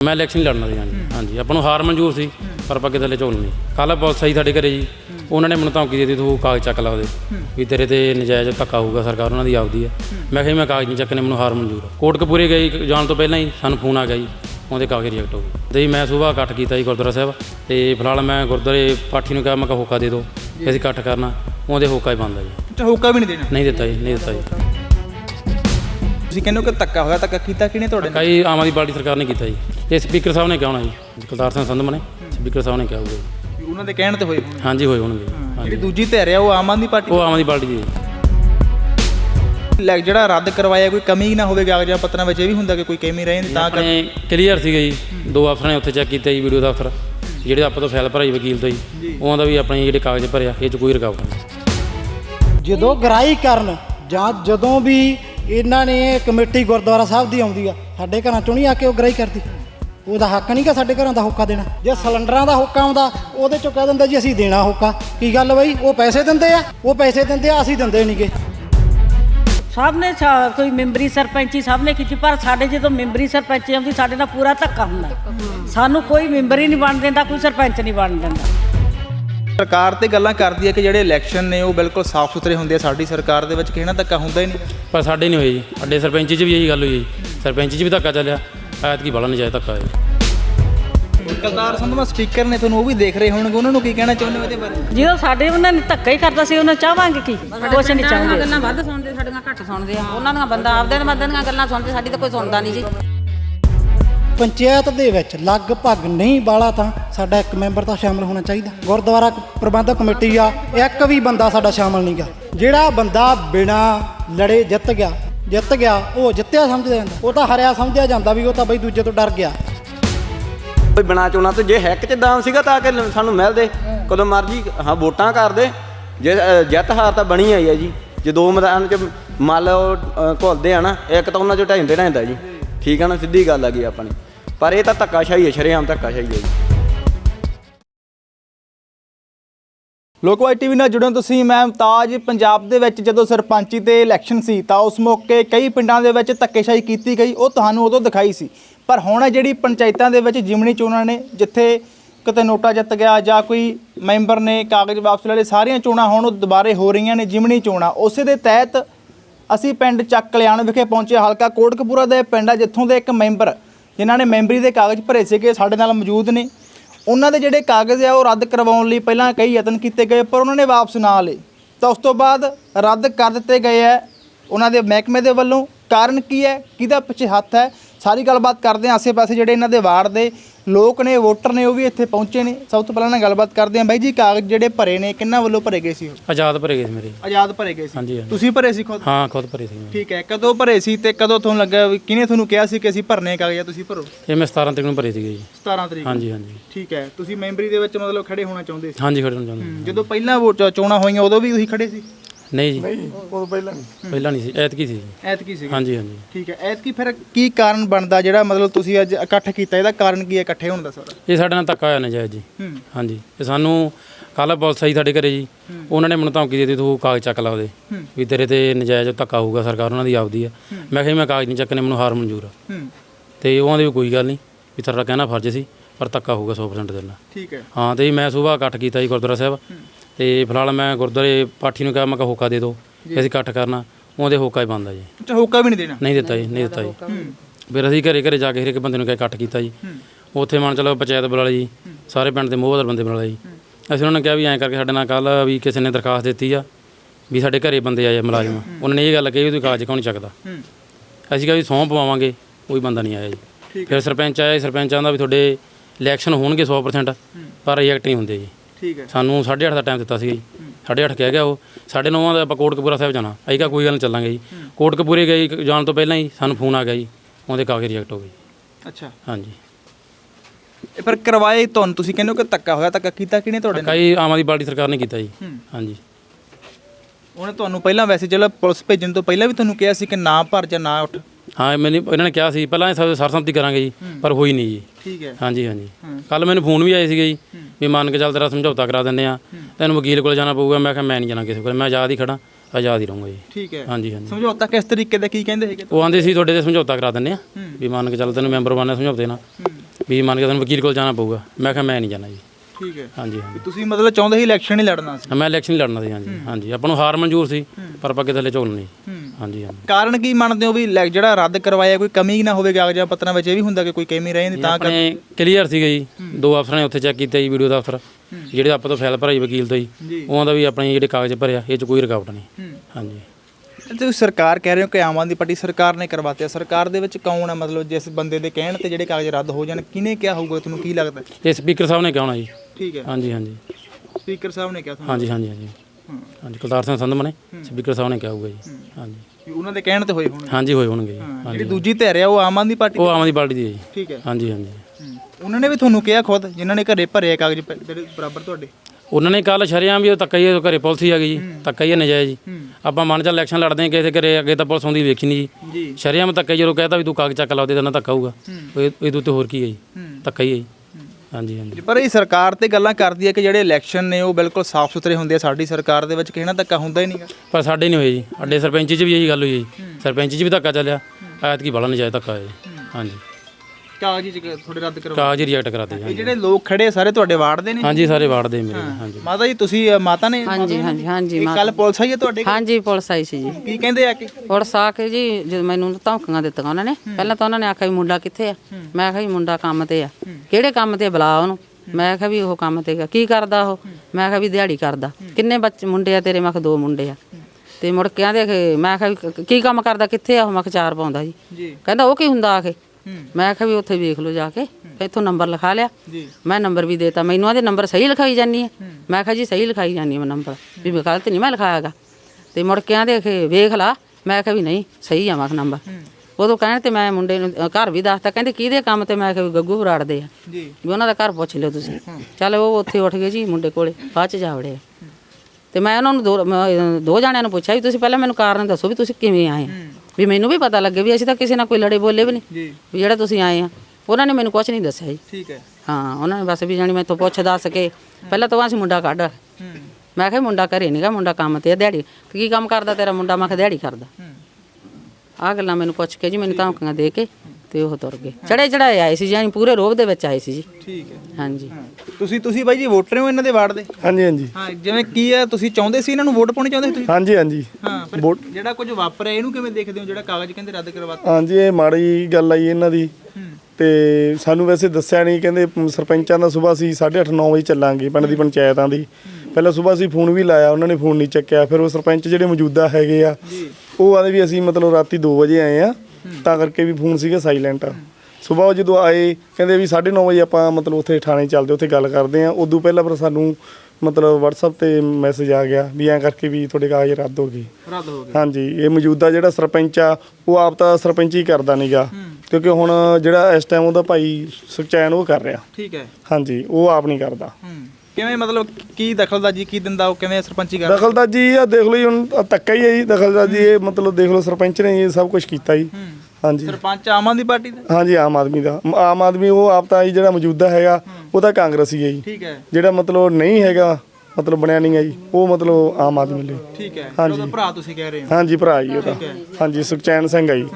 ਮੈਂ ਇਲੈਕਸ਼ਨ ਲੜਨਾ ਸੀ ਹਾਂਜੀ ਹਾਂਜੀ ਆਪਾਂ ਨੂੰ ਹਾਰ ਮਨਜ਼ੂਰ ਸੀ ਪਰ ਆਪਾਂ ਕਿਤੇ ਲੈ ਝੋਲ ਨਹੀਂ। ਕੱਲ ਪੁਲਿਸ ਆਈ ਸਾਡੇ ਘਰੇ ਜੀ ਉਹਨਾਂ ਨੇ ਮੈਨੂੰ ਧਮਕੀ ਦੇ ਦਿੱਤੀ ਤੂੰ ਕਾਗਜ਼ ਚੱਕ ਲਾ ਉਹਦੇ ਵੀ ਤੇਰੇ ਤੇ ਨਜਾਇਜ਼ ਧੱਕਾ ਹੋਊਗਾ ਸਰਕਾਰ ਉਹਨਾਂ ਦੀ ਆਪਦੀ ਹੈ। ਮੈਂ ਕਿਹਾ ਜੀ ਮੈਂ ਕਾਗਜ਼ ਨਹੀਂ ਚੱਕਣੇ ਮੈਨੂੰ ਹਾਰ ਮਨਜ਼ੂਰ ਆ ਕੋਰਟ ਕਪੂਰੇ ਗਈ ਜਾਣ ਤੋਂ ਪਹਿਲਾਂ ਹੀ ਸਾਨੂੰ ਫੋਨ ਆ ਗਿਆ ਜੀ ਉਹਦੇ ਕਾਗਜ਼ ਰਿਜੈਕਟ ਹੋ ਗਏ। ਤੇ ਮੈਂ ਸਵੇਰ ਇਕੱਠ ਕੀਤਾ ਜੀ ਗੁਰਦੁਆਰਾ ਸਾਹਿਬ ਤੇ ਫਿਲਹਾਲ ਮੈਂ ਗੁਰਦੁਆਰੇ ਪਾਠੀ ਨੂੰ ਕਿਹਾ ਮੈਂ ਕਿਹਾ ਹੋਕਾ ਦੇ ਦਿਓ ਅਸੀਂ ਇਕੱਠ ਕਰਨਾ। ਉਹਦੇ ਹੋਕਾ ਹੀ ਬੰਦ ਆ ਜੀ। ਹੋਕਾ ਵੀ ਨਹੀਂ ਦੇਣਾ? ਨਹੀਂ ਦਿੱਤਾ ਜੀ ਨਹੀਂ ਦਿੱਤਾ ਜੀ। ਤੁਸੀਂ ਕਹਿੰਦੇ ਹੋ ਕਿ ਧੱਕਾ ਹੋਇਆ ਧੱਕਾ ਕੀਤਾ ਕਿਹਨੇ ਤੁਹਾਡੇ ਨਾਲ ਕਈ ਆਮ ਆਦਮੀ ਪਾਰਟੀ ਸਰਕਾਰ ਨੇ ਕੀਤਾ ਜੀ। ਤੇ ਸਪੀਕਰ ਸਾਹਿਬ ਨੇ ਕਿਹਾ ਹੋਣਾ ਜੀ ਕੁਲਤਾਰ ਸਿੰਘ ਸੰਧਮਾ ਨੇ ਸਪੀਕਰ ਸਾਹਿਬ ਨੇ ਕਿਹਾ ਹੋਊਗਾ ਜੀ। ਉਹਨਾਂ ਦੇ ਕਹਿਣ ਤੇ ਹੋਏ ਹੋਣਗੇ। ਹਾਂਜੀ ਹੋਏ ਹੋਣਗੇ। ਜਿਹੜੀ ਦੂਜੀ ਧਿਰ ਆ ਉਹ ਆਮ ਆਦਮੀ ਪਾਰਟੀ ਉਹ ਆਮ ਆਦਮੀ ਪਾਰਟੀ ਦੀ ਲੈ ਜਿਹੜਾ ਰੱਦ ਕਰਵਾਇਆ ਕੋਈ ਕਮੀ ਨਾ ਹੋਵੇ ਕਾਗਜ਼ਾਂ ਪੱਤਰਾਂ ਵਿੱਚ ਇਹ ਵੀ ਹੁੰਦਾ ਕਿ ਕੋਈ ਕਮੀ ਰਹੇ ਤਾਂ ਕਰ ਆਪਣੇ ਕਲੀਅਰ ਸੀਗਾ ਜੀ। ਦੋ ਅਫਸਰਾਂ ਨੇ ਉੱਥੇ ਚੈੱਕ ਕੀਤਾ ਜੀ ਵੀਡੀਓ ਦਾ ਅਫਸਰ। ਜਿਹੜੇ ਆਪਾਂ ਤੋਂ ਫਾਈਲ ਭਰਾਈ ਵਕੀਲ ਤੋਂ ਜੀ। ਉਹਨਾਂ ਦਾ ਵੀ ਆਪਣੇ ਜਿਹੜੇ ਕਾਗਜ਼ ਭਰਿਆ ਇਹ ਚ ਕੋਈ ਰੁਕਾਵਟ ਨਹੀਂ। ਜਦੋਂ ਗ੍ਰਾਈ ਕਰਨ ਜਾਂ ਜਦੋਂ ਵੀ ਇਹਨਾਂ ਨੇ ਕਮੇਟੀ ਗੁਰਦੁਆਰਾ ਸਾਹਿਬ ਦੀ ਆਉਂਦੀ ਆ ਸਾਡੇ ਘਰਾਂ ਚੋਂ ਨਹੀਂ ਆ ਕੇ ਉਹ ਗ੍ਰਾਈ ਕਰਦੀ। ਉਹਦਾ ਹੱਕ ਨਹੀਂਗਾ ਸਾਡੇ ਘਰਾਂ ਦਾ ਹੋਕਾ ਦੇਣਾ। ਜੇ ਸਿਲੰਡਰਾਂ ਦਾ ਹੋਕਾ ਆਉਂਦਾ ਉਹਦੇ ਚੋਂ ਕਹਿ ਦਿੰਦਾ ਜੀ ਅਸੀਂ ਦੇਣਾ ਹੋਕਾ। ਕੀ ਗੱਲ ਬਈ? ਉਹ ਪੈਸੇ ਦਿੰਦੇ ਆ ਉਹ ਪੈਸੇ ਦਿੰਦੇ ਆ ਅਸੀਂ ਦਿੰਦੇ ਨਹੀਂਗੇ ਸਭ ਨੇ ਸਾ- ਕੋਈ ਮੈਂਬਰੀ ਸਰਪੰਚੀ ਸਭ ਨੇ ਕੀਤੀ ਪਰ ਸਾਡੇ ਜਦੋਂ ਮੈਂਬਰੀ ਸਰਪੰਚੀ ਆਉਂਦੀ ਸਾਡੇ ਨਾਲ ਪੂਰਾ ਧੱਕਾ ਹੁੰਦਾ। ਸਾਨੂੰ ਕੋਈ ਮੈਂਬਰ ਹੀ ਨਹੀਂ ਬਣ ਦਿੰਦਾ ਕੋਈ ਸਰਪੰਚ ਨਹੀਂ ਬਣ ਦਿੰਦਾ। ਸਰਕਾਰ ਤੇ ਗੱਲਾਂ ਕਰਦੀ ਹੈ ਕਿ ਜਿਹੜੇ ਇਲੈਕਸ਼ਨ ਨੇ ਉਹ ਬਿਲਕੁਲ ਸਾਫ਼ ਸੁਥਰੇ ਹੁੰਦੇ ਆ ਸਾਡੀ ਸਰਕਾਰ ਦੇ ਵਿੱਚ ਕਿਹਨਾਂ ਧੱਕਾ ਹੁੰਦਾ ਹੀ ਨਹੀਂ। ਪਰ ਸਾਡੇ ਨਹੀਂ ਹੋਏ ਜੀ। ਅੱਡੇ ਸਰਪੰਚੀ 'ਚ ਵੀ ਇਹੀ ਗੱਲ ਹੋਈ ਜੀ। ਸਰਪੰਚੀ 'ਚ ਵੀ ਧੱਕਾ ਚੱਲਿਆ। ਐਤਕੀ ਬੜਾ ਨਜਾਇਜ਼ ਧੱਕਾ ਹੈ। ਕਲਤਾਰ ਸੰਧਵਾ ਸਪੀਕਰ ਨੇ ਤੁਹਾਨੂੰ ਉਹ ਵੀ ਦੇਖ ਰਹੇ ਹੋਣਗੇ। ਉਹਨਾਂ ਨੂੰ ਕੀ ਕਹਿਣਾ ਚਾਹੁੰਦੇ ਹੋ ਇਹਦੇ ਬਾਰੇ? ਜਦੋਂ ਸਾਡੇ ਉਹਨਾਂ ਨੇ ਧੱਕਾ ਹੀ ਕਰਦਾ ਸੀ ਉਹਨਾਂ ਚਾਹਾਂਗੇ ਕੀ? ਕੁਛ ਨਹੀਂ ਚਾਹੁੰਦੇ ਗੱਲਾਂ ਵੱਧ ਸੁਣਦੇ ਸਾਡੀਆਂ ਘੱਟ ਸੁਣਦੇ ਆ। ਉਹਨਾਂ ਦੀਆਂ ਬੰਦਾ ਆਪਦੇ ਮਦਦ ਦੀਆਂ ਗੱਲਾਂ ਸੁਣਦੇ ਸਾਡੀ ਤਾਂ ਕੋਈ ਸੁਣਦਾ ਨਹੀਂ ਜੀ। ਪੰਚਾਇਤ ਦੇ ਵਿੱਚ ਲਗਭਗ ਨਹੀਂ ਬਾਲਾ ਤਾਂ ਸਾਡਾ ਇੱਕ ਮੈਂਬਰ ਤਾਂ ਸ਼ਾਮਲ ਹੋਣਾ ਚਾਹੀਦਾ। ਗੁਰਦੁਆਰਾ ਪ੍ਰਬੰਧਕ ਕਮੇਟੀ ਆ, ਇੱਕ ਵੀ ਬੰਦਾ ਸਾਡਾ ਸ਼ਾਮਲ ਨਹੀਂਗਾ ਜਿਹੜਾ ਬੰਦਾ ਬਿਨਾ ਲੜੇ ਜਿੱਤ ਗਿਆ ਜਿੱਤ ਗਿਆ, ਉਹ ਜਿੱਤਿਆ ਸਮਝਿਆ ਜਾਂਦਾ। ਉਹ ਤਾਂ ਹਰਿਆ ਸਮਝਿਆ ਜਾਂਦਾ ਵੀ ਉਹ ਤਾਂ ਬਈ ਦੂਜੇ ਤੋਂ ਡਰ ਗਿਆ। ਕੋਈ ਬਣਾ ਚੋਣਾ ਤੇ ਜੇ ਹੈਕ ਚ ਦਾਨ ਸੀਗਾ ਤਾਂ ਕਿ ਸਾਨੂੰ ਮਿਲਦੇ ਕਦੋਂ ਮਰਜ਼ੀ, ਹਾਂ, ਵੋਟਾਂ ਕਰਦੇ ਜੇ ਜਿੱਤ ਹਾਰ ਤਾਂ ਬਣੀ ਆਈ ਹੈ ਜੀ। ਜੇ ਦੋ ਮੈਦਾਨ ਚ ਮੰਨ ਲਓ ਘੁਲਦੇ ਆ ਨਾ, ਇੱਕ ਤਾਂ ਉਹਨਾਂ ਚੋਂ ਢਾਈਂਦੇ ਢਾਈਂਦਾ ਜੀ। ਠੀਕ ਆ ਨਾ, ਸਿੱਧੀ ਗੱਲ ਆ ਗਈ ਆਪਣੀ। ਪਰ ਇਹ ਤਾਂ ਧੱਕਾਸ਼ਾਹੀ ਹੈ, ਸ਼ਰੇਆਮ ਧੱਕਾਸ਼ਾਹੀ ਹੈ ਜੀ। ਲੋਕਵਾਈ ਟੀਵੀ ਨਾਲ ਜੁੜੋ ਤੁਸੀਂ, ਮੈਂ ਮੁਮਤਾਜ, ਪੰਜਾਬ ਦੇ ਵਿੱਚ ਜਦੋਂ ਸਰਪੰਚੀ ਤੇ ਇਲੈਕਸ਼ਨ ਸੀ, ਤਾਂ ਉਸ ਮੌਕੇ ਕਈ ਪਿੰਡਾਂ ਦੇ ਵਿੱਚ ਧੱਕੇਸ਼ਾਹੀ ਕੀਤੀ ਗਈ, ਉਹ ਤੁਹਾਨੂੰ ਉਦੋਂ ਦਿਖਾਈ ਸੀ। ਪਰ ਹੁਣ ਜਿਹੜੀ ਪੰਚਾਇਤਾਂ ਦੇ ਵਿੱਚ ਜਿਮਣੀ ਚੋਣਾਂ ਨੇ, ਜਿੱਥੇ ਕਿਤੇ ਨੋਟਾ ਜਿੱਤ ਗਿਆ ਜਾਂ ਕੋਈ ਮੈਂਬਰ ਨੇ ਕਾਗਜ਼ ਵਾਪਸ ਲੈ ਲਏ, ਸਾਰੀਆਂ ਚੋਣਾਂ ਹੁਣ ਉਹ ਦੁਬਾਰੇ ਹੋ ਰਹੀਆਂ ਨੇ, ਜਿਮਣੀ ਚੋਣਾਂ। ਉਸੇ ਦੇ ਤਹਿਤ ਅਸੀਂ ਪਿੰਡ ਚੱਕ ਕਲਿਆਣ ਵਿਖੇ ਪਹੁੰਚੇ, ਹਲਕਾ ਕੋਟਕਪੂਰਾ ਦੇ ਪਿੰਡ ਆ, ਜਿੱਥੋਂ ਦੇ ਇੱਕ ਮੈਂਬਰ ਜਿਨ੍ਹਾਂ ਨੇ ਮੈਂਬਰੀ ਦੇ ਕਾਗਜ਼ ਭਰੇ ਸੀਗੇ, ਸਾਡੇ ਨਾਲ ਮੌਜੂਦ ਨੇ। ਉਹਨਾਂ ਦੇ ਜਿਹੜੇ ਕਾਗਜ਼ ਆ, ਉਹ ਰੱਦ ਕਰਵਾਉਣ ਲਈ ਪਹਿਲਾਂ ਕਈ ਯਤਨ ਕੀਤੇ ਗਏ, ਪਰ ਉਹਨਾਂ ਨੇ ਵਾਪਸ ਨਾ ਲਏ। ਤਾਂ ਉਸ ਤੋਂ ਬਾਅਦ ਰੱਦ ਕਰ ਦਿੱਤੇ ਗਏ ਆ ਉਹਨਾਂ ਦੇ ਮਹਿਕਮੇ ਦੇ ਵੱਲੋਂ। ਕਾਰਨ ਕੀ ਹੈ? ਕਿਹਦਾ ਪਿੱਛੇ ਹੱਥ ਹੈ? ਸਾਰੀ ਗੱਲਬਾਤ ਕਰਦੇ ਹਾਂ ਆਸੇ-ਪਾਸੇ ਜਿਹੜੇ ਇਹਨਾਂ ਦੇ ਵਾਰਡ ਦੇ ਲੋਕ ਨੇ ਵੋਟਰ ਨੇ ਉਹ ਵੀ ਇੱਥੇ ਪਹੁੰਚੇ ਨੇ। ਸਭ ਤੋਂ ਪਹਿਲਾਂ ਨਾਲ ਗੱਲਬਾਤ ਕਰਦੇ ਹਾਂ। ਬਾਈ ਜੀ ਕਾਗਜ਼ ਜਿਹੜੇ ਭਰੇ ਨੇ ਕਿੰਨਾਂ ਵੱਲੋਂ ਭਰੇ ਗਏ ਸੀ ਉਹ? ਆਜ਼ਾਦ ਭਰੇ ਗਏ ਸੀ ਮੇਰੇ। ਆਜ਼ਾਦ ਭਰੇ ਗਏ ਸੀ। ਹਾਂਜੀ ਹਾਂਜੀ। ਤੁਸੀਂ ਭਰੇ ਸੀ ਖੁਦ? ਹਾਂ ਖੁਦ ਭਰੇ ਸੀ ਮੈਂ। ਠੀਕ ਹੈ। ਕਦੋਂ ਭਰੇ ਸੀ ਤੇ ਕਦੋਂ ਤੁਹਾਨੂੰ ਲੱਗਾ ਵੀ ਕਿਹਨੇ ਤੁਹਾਨੂੰ ਕਿਹਾ ਸੀ ਕਿ ਅਸੀਂ ਭਰਨੇ ਕਾਗਜ਼ ਤੁਸੀਂ ਭਰੋ? ਇਹ ਮੈਂ 17 ਤਰੀਕ ਨੂੰ ਭਰੇ ਸੀਗੇ ਜੀ। 17 ਤਰੀਕ ਨੂੰ। ਹਾਂਜੀ ਹਾਂਜੀ। ਠੀਕ ਹੈ। ਤੁਸੀਂ ਮੈਂਬਰੀ ਦੇ ਵਿੱਚ ਮਤਲਬ ਖੜੇ ਹੋਣਾ ਚਾਹੁੰਦੇ ਸੀ? ਹਾਂਜੀ ਖੜਨ ਚਾਹੁੰਦੇ ਜਦੋਂ ਪਹਿਲਾਂ ਵੋਟ ਚੋਣਾਂ ਹੋਈਆਂ ਉਦੋਂ ਵੀ ਤੁਸੀਂ ਖੜੇ ਸੀ? ਨਹੀਂ ਜੀ। ਨਹੀਂ ਉਹ ਪਹਿਲਾਂ ਨਹੀਂ। ਪਹਿਲਾਂ ਨਹੀਂ ਸੀ ਐਤਕੀ ਸੀ ਜੀ। ਐਤਕੀ ਸੀ ਹਾਂਜੀ ਹਾਂਜੀ। ਠੀਕ ਹੈ ਐਤਕੀ ਫਿਰ ਕੀ ਕਾਰਨ ਬਣਦਾ ਜਿਹੜਾ ਮਤਲਬ ਤੁਸੀਂ ਅੱਜ ਇਕੱਠ ਕੀਤਾ ਇਹਦਾ ਕਾਰਨ ਕੀ ਹੈ ਇਕੱਠੇ ਹੋਣ ਦਾ ਸਾਰਾ? ਇਹ ਸਾਡੇ ਨਾਲ ਧੱਕਾ ਹੋਇਆ ਨਜਾਇਜ਼ ਜੀ। ਹੂੰ। ਹਾਂਜੀ ਤੇ ਸਾਨੂੰ ਕੱਲ ਪੁਲਿਸ ਆਈ ਸਾਡੇ ਘਰੇ ਜੀ। ਉਹਨਾਂ ਨੇ ਮੈਨੂੰ ਧਮਕੀ ਦੇ ਦਿੱਤੀ ਤੂੰ ਕਾਗਜ਼ ਚੱਕ ਲਾ ਉਹਦੇ। ਵੀ ਤੇਰੇ ਤੇ ਨਜਾਇਜ਼ ਧੱਕਾ ਹੋਊਗਾ ਸਰਕਾਰ ਉਹਨਾਂ ਦੀ ਆਪਦੀ ਆ। ਮੈਂ ਕਿਹਾ ਜੀ ਮੈਂ ਕਾਗਜ਼ ਨਹੀਂ ਚੱਕਣੇ ਮੈਨੂੰ ਹਾਰ ਮਨਜ਼ੂਰ ਆ। ਹੂੰ। ਤੇ ਉਹਨਾਂ ਦੀ ਵੀ ਕੋਈ ਗੱਲ ਨਹੀਂ ਵੀ ਤੇਰਾ ਕਹਿਣਾ ਫਰਜ਼ ਸੀ ਪਰ ਧੱਕਾ ਹੋਊਗਾ 100% ਦੇ ਨਾਲ। ਠੀਕ ਹੈ। ਹਾਂ ਤੇ ਜੀ ਮੈਂ ਸਵੇਰ ਇਕੱਠ ਕੀਤਾ ਜੀ ਗੁਰਦੁਆਰਾ ਸਾਹਿਬ। ਤੇ ਫਿਲਹਾਲ ਮੈਂ ਗੁਰਦੁਆਰੇ ਪਾਠੀ ਨੂੰ ਕਿਹਾ ਮੈਂ ਕਿਹਾ ਹੋਕਾ ਦੇ ਦਿਓ ਵੀ ਅਸੀਂ ਇਕੱਠ ਕਰਨਾ ਉਹਦੇ ਹੋਕਾ ਹੀ ਬੰਦ ਜੀ। ਅੱਛਾ ਹੋਕਾ ਵੀ ਨਹੀਂ ਦੇਣਾ? ਨਹੀਂ ਦਿੱਤਾ ਜੀ ਨਹੀਂ ਦਿੱਤਾ ਜੀ। ਫਿਰ ਅਸੀਂ ਘਰੇ ਘਰੇ ਜਾ ਕੇ ਹਰ ਇੱਕ ਬੰਦੇ ਨੂੰ ਕਿਹਾ ਇਕੱਠ ਕੀਤਾ ਜੀ। ਉੱਥੇ ਮੰਨ ਚਲੋ ਪੰਚਾਇਤ ਬੁਲਾ ਲਈ ਜੀ ਸਾਰੇ ਪਿੰਡ ਦੇ ਮੋਹਦਰ ਬੰਦੇ ਬੁਲਾ ਜੀ। ਅਸੀਂ ਉਹਨਾਂ ਨੇ ਕਿਹਾ ਵੀ ਐਂ ਕਰਕੇ ਸਾਡੇ ਨਾਲ ਕੱਲ ਵੀ ਕਿਸੇ ਨੇ ਦਰਖਾਸਤ ਦਿੱਤੀ ਆ ਵੀ ਸਾਡੇ ਘਰੇ ਬੰਦੇ ਆਏ ਆ ਮੁਲਾਜ਼ਮ। ਉਹਨਾਂ ਨੇ ਇਹ ਗੱਲ ਕਹੀ ਵੀ ਤੂੰ ਕਾਗਜ਼ ਕਿਉਂ ਨਹੀਂ ਚੱਕਦਾ? ਅਸੀਂ ਕਿਹਾ ਵੀ ਸਹੁੰ ਪਵਾਵਾਂਗੇ ਕੋਈ ਬੰਦਾ ਨਹੀਂ ਆਇਆ ਜੀ। ਫਿਰ ਸਰਪੰਚ ਆਇਆ ਸਰਪੰਚ ਆਂਦਾ ਵੀ ਤੁਹਾਡੇ ਇਲੈਕਸ਼ਨ ਹੋਣਗੇ 100% ਪਰ ਰਿਜੈਕਟ ਨਹੀਂ ਹੁੰਦੇ ਜੀ। ਠੀਕ ਹੈ। ਸਾਨੂੰ 8:30 ਦਾ ਟਾਈਮ ਦਿੱਤਾ ਸੀ ਜੀ। 8:30 ਕਹਿ ਗਿਆ ਉਹ 9:30 ਦਾ ਆਪਾਂ ਕੋਟਕਪੂਰਾ ਸਾਹਿਬ ਜਾਣਾ। ਅਸੀਂ ਕਿਹਾ ਕੋਈ ਗੱਲ ਨਹੀਂ ਚੱਲਾਂਗੇ ਜੀ। ਕੋਟਕਪੂਰੇ ਗਏ ਜਾਣ ਤੋਂ ਪਹਿਲਾਂ ਹੀ ਸਾਨੂੰ ਫੋਨ ਆ ਗਿਆ ਜੀ। ਉਹਦੇ ਕਾਗਜ਼ ਰਿਜੈਕਟ ਹੋ ਗਏ। ਅੱਛਾ। ਹਾਂਜੀ। ਇਹ ਫਿਰ ਕਰਵਾਏ ਤੁਹਾਨੂੰ ਤੁਸੀਂ ਕਹਿੰਦੇ ਹੋ ਕਿ ਧੱਕਾ ਹੋਇਆ ਧੱਕਾ ਕੀਤਾ ਕਿਹਨੇ ਤੁਹਾਡੇ ਨਾਲ? ਕਈ ਆਮ ਆਦਮੀ ਪਾਰਟੀ ਸਰਕਾਰ ਨੇ ਕੀਤਾ ਜੀ। ਹਾਂਜੀ। ਉਹਨੇ ਤੁਹਾਨੂੰ ਪਹਿਲਾਂ ਵੈਸੇ ਚਲੋ ਪੁਲਿਸ ਭੇਜਣ ਤੋਂ ਪਹਿਲਾਂ ਵੀ ਤੁਹਾਨੂੰ ਕਿਹਾ ਸੀ ਕਿ ਨਾ ਭਰ ਜਾਂ ਨਾ ਉੱਠ। ਹਾਂ ਮੈਨੂੰ ਇਹਨਾਂ ਨੇ ਕਿਹਾ ਸੀ ਪਹਿਲਾਂ ਇਹ ਸਰ ਸਰਸੰਮਤੀ ਕਰਾਂਗੇ ਜੀ ਪਰ ਹੋਈ ਨਹੀਂ ਜੀ। ਠੀਕ ਹੈ। ਹਾਂਜੀ ਹਾਂਜੀ। ਕੱਲ ਮੈਨੂੰ ਫੋਨ ਵੀ ਆਏ ਸੀਗੇ ਜੀ ਵੀ ਮੰਨ ਕੇ ਚੱਲ ਤੇਰਾ ਸਮਝੌਤਾ ਕਰਾ ਦਿੰਦੇ ਆ ਤੈਨੂੰ ਵਕੀਲ ਕੋਲ ਜਾਣਾ ਪਊਗਾ ਮੈਂ ਕਿਹਾ ਮੈਂ ਨਹੀਂ ਜਾਣਾ ਕਿਸੇ ਕੋਲ ਮੈਂ ਆਜ਼ਾਦ ਹੀ ਖੜਾ ਆਜ਼ਾਦ ਹੀ ਰਹੂੰਗਾ ਜੀ। ਠੀਕ ਹੈ। ਹਾਂਜੀ ਹਾਂਜੀ। ਸਮਝੌਤਾ ਕਿਸ ਤਰੀਕੇ ਦਾ ਕੀ ਕਹਿੰਦੇ ਹੈਗੇ? ਉਹ ਆਂਦੇ ਸੀ ਤੁਹਾਡੇ ਤੇ ਸਮਝੌਤਾ ਕਰਾ ਦਿੰਦੇ ਆ ਵੀ ਮੰਨ ਕੇ ਚੱਲ ਤੈਨੂੰ ਮੈਂਬਰ ਬਣਨਾ ਸਮਝੌਤੇ ਨਾਲ। ਵੀ ਮੰਨ ਕੇ ਤੁਹਾਨੂੰ ਵਕੀਲ ਕੋਲ ਜਾਣਾ ਪਊਗਾ ਮੈਂ ਕਿਹਾ ਮੈਂ ਨਹੀਂ ਜਾਣਾ ਜੀ। ਠੀਕ ਹੈ। ਹਾਂਜੀ ਹਾਂਜੀ। ਤੁਸੀਂ ਮਤਲਬ ਚਾਹੁੰਦੇ ਸੀ ਇਲੈਕਸ਼ਨ ਹੀ ਲੜਨਾ ਸੀ। ਮੈਂ ਇਲੈਕਸ਼ਨ ਹੀ ਲੜਨਾ ਸੀ ਹਾਂਜੀ ਹਾਂਜੀ। ਆਪਾਂ ਨੂੰ ਹਾਰ ਮਨਜ਼ੂਰ ਸੀ ਪਰ ਆਪਾਂ ਕਿਤੇ ਝੋਲਣੀ ਨਹੀਂ। ਹਾਂਜੀ ਹਾਂਜੀ। ਕਾਰਨ ਕੀ ਮੰਨਦੇ ਹੋ ਵੀ ਲੈ- ਜਿਹੜਾ ਰੱਦ ਕਰਵਾਇਆ ਕੋਈ ਕਮੀ ਨਾ ਹੋਵੇ ਕਾਗਜ਼ਾਂ ਪੱਤਰਾਂ ਵਿੱਚ? ਇਹ ਵੀ ਹੁੰਦਾ ਕਿ ਕੋਈ ਕਮੀ ਰਹੇ ਨਹੀਂ ਤਾਂ ਕਰ ਆਪਣੇ ਕਲੀਅਰ ਸੀਗਾ ਜੀ। ਦੋ ਅਫਸਰਾਂ ਨੇ ਉੱਥੇ ਚੈੱਕ ਕੀਤਾ ਜੀ ਵੀਡੀਓ ਦਾ ਅਫਸਰ। ਜਿਹੜੇ ਆਪਾਂ ਤੋਂ ਫਾਈਲ ਭਰਾਈ ਵਕੀਲ ਤੋਂ ਜੀ ਉਹਨਾਂ ਦਾ ਵੀ ਆਪਣੇ ਜਿਹੜੇ ਕਾਗਜ਼ ਭਰਿਆ ਇਹ ਚ ਕੋਈ ਰੁਕਾਵਟ ਨਹੀਂ। ਹਾਂਜੀ। ਤੁਸੀਂ ਸਰਕਾਰ ਕਹਿ ਰਹੇ ਹੋ ਕਿ ਆਮ ਆਦਮੀ ਪਾਰਟੀ ਸਰਕਾਰ ਨੇ ਕਰਵਾਤੇ ਆ। ਸਰਕਾਰ ਦੇ ਵਿੱਚ ਕੌਣ ਹੈ ਮਤਲਬ ਜਿਸ ਬੰਦੇ ਦੇ ਕਹਿਣ ਤੇ ਜਿਹੜੇ ਕਾਗਜ਼ ਰੱਦ ਹੋ ਜਾਣ ਕਿਹਨੇ ਕਿਹਾ ਹੋਊਗਾ? ਤੁਹਾਨੂੰ ਕੀ ਲੱਗਦਾ? ਇਹ ਸਪੀਕਰ ਸਾਹਿਬ ਨੇ ਕਿਹਾ ਹੋਣਾ ਜੀ। ਠੀਕ ਹੈ। ਹਾਂਜੀ ਹਾਂਜੀ। ਸਪੀਕਰ ਸਾਹਿਬ ਨੇ ਕਿਹਾ ਤੁਹਾਨੂੰ? ਹਾਂਜੀ ਹਾਂਜੀ ਹਾਂਜੀ। ਹਾਂਜੀ ਕੁਲਤਾਰ ਸਿੰਘ ਸੰਧਮਾ ਨੇ ਸਪੀਕਰ ਸਾਹਿਬ ਨੇ ਕਿਹਾ ਹੋਊਗਾ ਜੀ। ਹਾਂਜੀ। ਉਹਨਾਂ ਦੇ ਕਹਿਣ ਤੇ ਹੋਏ ਹੋਣਗੇ? ਹਾਂਜੀ ਹੋਏ ਹੋਣਗੇ ਜੀ। ਜਿਹੜੀ ਹਾਂਜੀ ਦੂਜੀ ਧਿਰ ਆ ਉਹ ਆਮ ਆਦਮੀ ਪਾਰਟੀ ਉਹ ਆਮ ਆਦਮੀ ਪਾਰਟੀ ਦੀ ਹੈ ਜੀ। ਠੀਕ ਹੈ। ਹਾਂਜੀ ਹਾਂਜੀ। ਹੂੰ। ਉਹਨਾਂ ਨੇ ਵੀ ਤੁਹਾਨੂੰ ਕਿਹਾ ਖੁਦ ਜਿਨ੍ਹਾਂ ਨੇ ਘਰੇ ਭਰੇ ਆ ਕਾਗਜ਼ ਪ- ਜਿਹੜੇ ਬਰਾਬਰ ਤੁਹਾਡੇ? ਉਹਨਾਂ ਨੇ ਕੱਲ ਸ਼ਰਿਆਮ ਵੀ ਉਹ ਧੱਕਾ ਹੀ ਹੈ, ਘਰੇ ਪੁਲਿਸ ਹੀ ਆ ਗਈ ਜੀ। ਧੱਕਾ ਹੀ ਹੈ ਨਜਾਇਜ਼ ਜੀ। ਆਪਾਂ ਮਨ ਚ ਇਲੈਕਸ਼ਨ ਲੜਦੇ ਹਾਂ ਕਿਸੇ ਦੇ ਘਰੇ ਅੱਗੇ ਤਾਂ ਪੁਲਿਸ ਆਉਂਦੀ ਵੇਖੀ ਨਹੀਂ ਜੀ। ਜੀ। ਸ਼ਰਿਆਮ ਧੱਕਾ ਹੀ ਜਦੋਂ ਕਹਿਤਾ ਵੀ ਤੂੰ ਕਾਗਜ਼ ਚੱਕ ਲਾ ਉਹਦੇ ਤਾਂ ਨਾ ਧੱਕਾ ਹੋਊਗਾ। ਇਹ ਇਹ ਤੋਂ ਤੇ ਹੋਰ ਕੀ ਹੈ ਜੀ? ਧੱਕਾ ਹੀ ਹੈ ਜੀ। ਹਾਂਜੀ ਹਾਂਜੀ। ਪਰ ਇਹ ਸਰਕਾਰ ਤੇ ਗੱਲਾਂ ਕਰਦੀ ਹੈ ਕਿ ਜਿਹੜੇ ਇਲੈਕਸ਼ਨ ਨੇ ਉਹ ਬਿਲਕੁਲ ਸਾਫ਼ ਸੁਥਰੇ ਹੁੰਦੇ ਆ ਸਾਡੀ ਸਰਕਾਰ ਦੇ ਵਿੱਚ ਕਿਸੇ ਨਾਲ ਧੱਕਾ ਹੁੰਦਾ ਹੀ ਨਹੀਂਗਾ ਪਰ ਸਾਡੇ ਨਹੀਂ ਹੋਏ ਜੀ ਅੱਡੇ ਸਰਪੰਚੀ 'ਚ ਵੀ ਇਹੀ ਗੱਲ ਹੋਈ ਹੈ ਜੀ। ਸਰਪੰਚੀ 'ਚ ਵੀ ਧੱਕਾ ਚੱਲਿਆ ਐਤਕੀ ਬੜਾ ਨਜਾਇਜ਼ ਧੱਕਾ ਹੋਇਆ ਜੀ। ਹਾਂਜੀ। ਕਾਗਜ਼ੀ ਚ ਥੋੜੇ ਰੱਦ ਕਰਵਾ ਕਾਗਜ਼ ਰਿਜੈਕਟ ਕਰਾਤੇ ਇਹ ਹਾਂਜੀ। ਜਿਹੜੇ ਲੋਕ ਖੜੇ ਆ, ਸਾਰੇ ਤੁਹਾਡੇ ਵਾਰਡ ਦੇ ਨੇ? ਹਾਂਜੀ ਸਾਰੇ ਵਾਰਡ ਦੇ ਮੇਰੇ ਜੀ, ਹਾਂਜੀ। ਮਾਤਾ ਜੀ ਤੁਸੀਂ ਅ, ਮਾਤਾ ਨੇ ਹਾਂਜੀ ਹਾਂਜੀ ਹਾਂਜੀ ਮਾਤਾ- ਕੱਲ ਪੁਲਿਸ ਆਈ ਹੈ ਤੁਹਾਡੇ ਕੋਲ? ਹਾਂਜੀ ਪੁਲਿਸ ਆਈ ਸੀ ਜੀ। ਕੀ ਕਹਿੰਦੇ ਆ ਕਿ ਪੁਲਿਸ ਆ ਕੇ ਜੀ ਜਦੋਂ ਮੈਨੂੰ ਧਮਕੀਆਂ ਦਿੱਤੀਆਂ ਉਹਨਾਂ ਨੇ ਪਹਿਲਾਂ ਤਾਂ ਉਹਨਾਂ ਨੇ ਆਖਿਆ ਵੀ ਮੁੰਡਾ ਕਿੱਥੇ ਆ? ਮੈਂ ਆਖਿਆ ਵੀ ਮੁੰਡਾ ਕੰਮ ਤੇ ਆ। ਕਿਹੜੇ ਕੰਮ ਤੇ? ਬੁਲਾ ਉਹਨੂੰ। ਮੈਂ ਆਖਿਆ ਵੀ ਉਹ ਕੰਮ ਤੇ ਗਾ। ਕੀ ਕਰਦਾ ਉਹ? ਮੈਂ ਆਖਿਆ ਵੀ ਦਿਹਾੜੀ ਕਰਦਾ। ਕਿੰਨੇ ਬੱਚੇ ਮੁੰਡੇ ਆ ਤੇਰੇ? ਮੈਂ ਕਿਹਾ ਦੋ ਮੁੰਡੇ ਆ। ਤੇ ਮੁੜ ਕੇ ਆਂਦੇ ਕਿ ਮੈਂ ਆਖਿਆ ਵੀ ਕ- ਕੀ ਕੰਮ ਕਰਦਾ? ਕਿੱਥੇ ਆ ਉਹ? ਮੈਂ ਕਿਹਾ ਚਾਰ ਪਾਉਂਦਾ ਜੀ। ਜੀ। ਕਹਿੰਦਾ ਉਹ ਕੀ ਹੁੰਦਾ ਆ ਕੇ? ਮੈਂ ਆਖਿਆ ਵੀ ਉੱਥੇ ਵੇਖ ਲਓ ਜਾ ਕੇ ਇੱਥੋਂ ਨੰਬਰ ਲਿਖਾ ਲਿਆ। ਜੀ। ਮੈਂ ਨੰਬਰ ਵੀ ਦੇਤਾ ਮੈਨੂੰ ਆਦੇ ਨੰਬਰ ਸਹੀ ਲਿਖਾਈ ਜਾਨੀ ਹੈ। ਮੈਂ ਕਿਹਾ ਜੀ ਸਹੀ ਲਿਖਾਈ ਜਾਨੀ ਹੈ ਨੰਬਰ ਵੀ ਮੈਂ ਗਲਤ ਨਹੀਂ ਮੈਂ ਲਿਖਾਇਆਗਾ ਤੇ ਮੁੜ ਕੇ ਆਂਦੇ ਕਿ ਵੇਖ ਲਾ। ਮੈਂ ਕਿਹਾ ਵੀ ਨਹੀਂ ਸਹੀ ਆ ਮੈਂ ਕਿਹਾ ਨੰਬਰ। ਉਦੋਂ ਕਹਿਣ ਤੇ ਮੈਂ ਮੁੰਡੇ ਨੂੰ ਘਰ ਵੀ ਦੱਸਤਾ ਕਹਿੰਦੇ ਕਿਹਦੇ ਕੰਮ ਤੇ? ਮੈਂ ਕਿਹਾ ਵੀ ਗੱਗੂ ਬਰਾੜਦੇ ਆ। ਜੀ। ਵੀ ਉਹਨਾਂ ਦਾ ਘਰ ਪੁੱਛ ਲਿਓ ਤੁਸੀਂ। ਚੱਲ ਉਹ ਉੱਥੇ ਉੱਠ ਗਏ ਜੀ ਮੁੰਡੇ ਕੋਲੇ ਬਾਅਦ ਚ ਜਾ ਵੜੇ ਆ। ਤੇ ਮੈਂ ਉਹਨਾਂ ਨੂੰ ਦੋ ਦੋ ਜਾਣਿਆਂ ਨੂੰ ਪੁੱਛਿਆ ਵੀ ਤੁਸੀਂ ਪਹਿਲਾਂ ਮੈਨੂੰ ਕਾਰਨ ਦੱਸੋ ਵੀ ਤੁਸੀਂ ਕਿਵੇਂ ਆਏ ਵੀ ਮੈਨੂੰ ਵੀ ਪਤਾ ਲੱਗੇ ਵੀ ਅਸੀਂ ਤਾਂ ਕਿਸੇ ਨਾਲ ਕੋਈ ਲੜੇ ਬੋਲੇ ਵੀ ਨਹੀਂ। ਜੀ। ਵੀ ਜਿਹੜਾ ਤੁਸੀਂ ਆਏ ਆ ਉਹਨਾਂ ਨੇ ਮੈਨੂੰ ਕੁਝ ਨਹੀਂ ਦੱਸਿਆ ਜੀ। ਠੀਕ ਹੈ। ਹਾਂ ਉਹਨਾਂ ਨੇ ਬਸ ਵੀ ਜਾਣੀ ਮੈਂ ਤੋਂ ਪੁੱਛ ਦੱਸ ਕੇ ਪਹਿਲਾਂ ਤਾਂ ਅਸੀਂ ਮੁੰਡਾ ਕੱਢ ਮੈਂ ਕਿਹਾ ਮੁੰਡਾ ਘਰੇ ਨਹੀਂਗਾ ਮੁੰਡਾ ਕੰਮ ਤੇ ਆ ਦਿਹਾੜੀ। ਕੀ ਕੰਮ ਕਰਦਾ ਤੇਰਾ ਮੁੰਡਾ? ਮੈਂ ਕਿਹਾ ਦਿਹਾੜੀ ਕਰਦਾ। ਆਹ ਗੱਲਾਂ ਮੈਨੂੰ ਪੁੱਛ ਕੇ ਜੀ ਮੈਨੂੰ ਧਮਕੀਆਂ ਦੇ ਕੇ। ਤੇ ਉਹ ਤੁਰ ਗਏ। ਚੜੇ ਚੜਾਏ ਆਏ ਸੀ ਜਾਨੀ ਪੂਰੇ ਰੋਬ ਦੇ ਵਿੱਚ ਆਏ ਸੀ ਜੀ। ਠੀਕ ਹੈ। ਹਾਂਜੀ। ਤੁਸੀਂ ਤੁਸੀਂ ਬਾਈ ਜੀ ਵੋਟਰ ਹੋ ਇਹਨਾਂ ਦੇ ਵਾਰਡ ਦੇ? ਹਾਂਜੀ ਹਾਂਜੀ। ਹਾਂ ਜਿਵੇਂ ਕੀ ਹੈ ਤੁਸੀਂ ਚਾਹੁੰਦੇ ਸੀ ਇਹਨਾਂ ਨੂੰ ਵੋਟ ਪਾਉਣੀ ਚਾਹੁੰਦੇ ਸੀ ਤੁਸੀਂ? ਹਾਂਜੀ ਹਾਂਜੀ। ਹਾਂ ਪਰ ਜਿਹੜਾ ਕੁਝ ਵਾਪਰਿਆ ਇਹਨੂੰ ਕਿਵੇਂ ਦੇਖਦੇ ਹੋ ਜਿਹੜਾ ਕਾਗਜ਼ ਕਹਿੰਦੇ ਰੱਦ ਕਰਵਾਤਾ? ਹਾਂਜੀ ਇਹ ਮਾੜੀ ਗੱਲ ਆਈ ਇਹਨਾਂ ਦੀ। ਤੇ ਸਾਨੂੰ ਵੈਸੇ ਦੱਸਿਆ ਨਹੀਂ ਕਹਿੰਦੇ ਪ- ਸਰਪੰਚਾਂ ਦਾ ਸਵੇਰ ਅਸੀਂ 8:30 9 ਵਜੇ ਚੱਲਾਂਗੇ ਪਿੰਡ ਦੀ ਪੰਚਾਇਤਾਂ ਦੀ। ਪਹਿਲਾਂ ਸਵੇਰ ਅਸੀਂ ਫੋਨ ਵੀ ਲਾਇਆ ਉਹਨਾਂ ਨੇ ਫੋਨ ਨਹੀਂ ਚੱਕਿਆ। ਫਿਰ ਉਹ ਸਰਪੰਚ ਜਿਹੜੇ ਮੌਜੂਦਾ ਹੈਗੇ ਆ ਉਹ ਆਦੇ ਵੀ ਅਸੀਂ ਮਤਲਬ ਰਾਤੀ 2 ਵਜੇ ਆਏ ਆ। ਤਾਂ ਕਰਕੇ ਵੀ ਫੋਨ ਸੀਗਾ ਸਾਇਲੈਂਟ ਸਵੇਰ ਉਹ ਜਦੋਂ ਆਏ ਕਹਿੰਦੇ ਵੀ 9:30 ਵਜੇ ਆਪਾਂ ਮਤਲਬ ਉੱਥੇ ਥਾਣੇ ਚੱਲਦੇ ਉੱਥੇ ਗੱਲ ਕਰਦੇ ਆ ਉਦੋਂ ਪਹਿਲਾਂ ਫਿਰ ਸਾਨੂੰ ਮਤਲਬ WhatsApp ਤੇ ਮੈਸੇਜ ਆ ਗਿਆ ਵੀ ਐਂ ਕਰਕੇ ਵੀ ਤੁਹਾਡੇ ਕਾਗਜ਼ ਰੱਦ ਹੋ ਗਏ। ਰੱਦ ਹੋ ਗਏ। ਹਾਂਜੀ ਇਹ ਮੌਜੂਦਾ ਜਿਹੜਾ ਸਰਪੰਚ ਆ ਉਹ ਆਪ ਤਾਂ ਸਰਪੰਚ ਹੀ ਕਰਦਾ ਨਹੀਂਗਾ ਕਿਉਂਕਿ ਹੁਣ ਜਿਹੜਾ ਇਸ ਟਾਈਮ ਉਹਦਾ ਭਾਈ ਸੁਖਚੈਨ ਉਹ ਕਰ ਰਿਹਾ। ਠੀਕ ਹੈ। ਹਾਂਜੀ ਉਹ ਆਪ ਨਹੀਂ ਕਰਦਾ। ਹੂੰ। ਕਿਵੇਂ ਮਤਲਬ ਕੀ ਦਖਲਅੰਦਾਜ਼ੀ ਕੀ ਦਿੰਦਾ ਉਹ ਕਿਵੇਂ ਸਰਪੰਚੀ ਕਰਦਾ ਦਖਲਦਾਜੀ ਆ ਦੇਖ ਲਓ ਜੀ ਹੁਣ ਆਹ ਧੱਕਾ ਹੀ ਹੈ ਜੀ ਦਖਲਦਾਜੀ ਇਹ ਮਤਲਬ ਦੇਖ ਲਓ ਸਰਪੰਚ ਨੇ ਇਹ ਸਭ ਕੁਝ ਕੀਤਾ ਜੀ। ਹਾਂਜੀ। ਸਰਪੰਚ ਆਮ ਆਦਮੀ ਪਾਰਟੀ ਦਾ? ਹਾਂਜੀ ਆਮ ਆਦਮੀ ਦਾ। ਮ- ਆਮ ਆਦਮੀ ਉਹ ਆਪ ਤਾਂ ਜੀ ਜਿਹੜਾ ਮੌਜੂਦਾ ਹੈਗਾ ਉਹ ਤਾਂ ਕਾਂਗਰਸੀ ਹੈ ਜੀ। ਠੀਕ ਹੈ। ਜਿਹੜਾ ਮਤਲਬ ਨਹੀਂ ਹੈਗਾ ਮਤਲਬ ਬਣਿਆ ਨਹੀਂ ਹੈ ਜੀ ਉਹ ਮਤਲਬ ਆਮ ਆਦਮੀ ਲਈ। ਠੀਕ ਹੈ। ਹਾਂਜੀ। ਉਹਦਾ ਭਰਾ ਤੁਸੀਂ ਕਹਿ ਰਹੇ ਹੋ। ਹਾਂਜੀ ਭਰਾ ਜੀ ਉਹਦਾ। ਹਾਂਜੀ ਸੁਖਚੈਨ ਸਿੰਘ ਹੈ ਜੀ।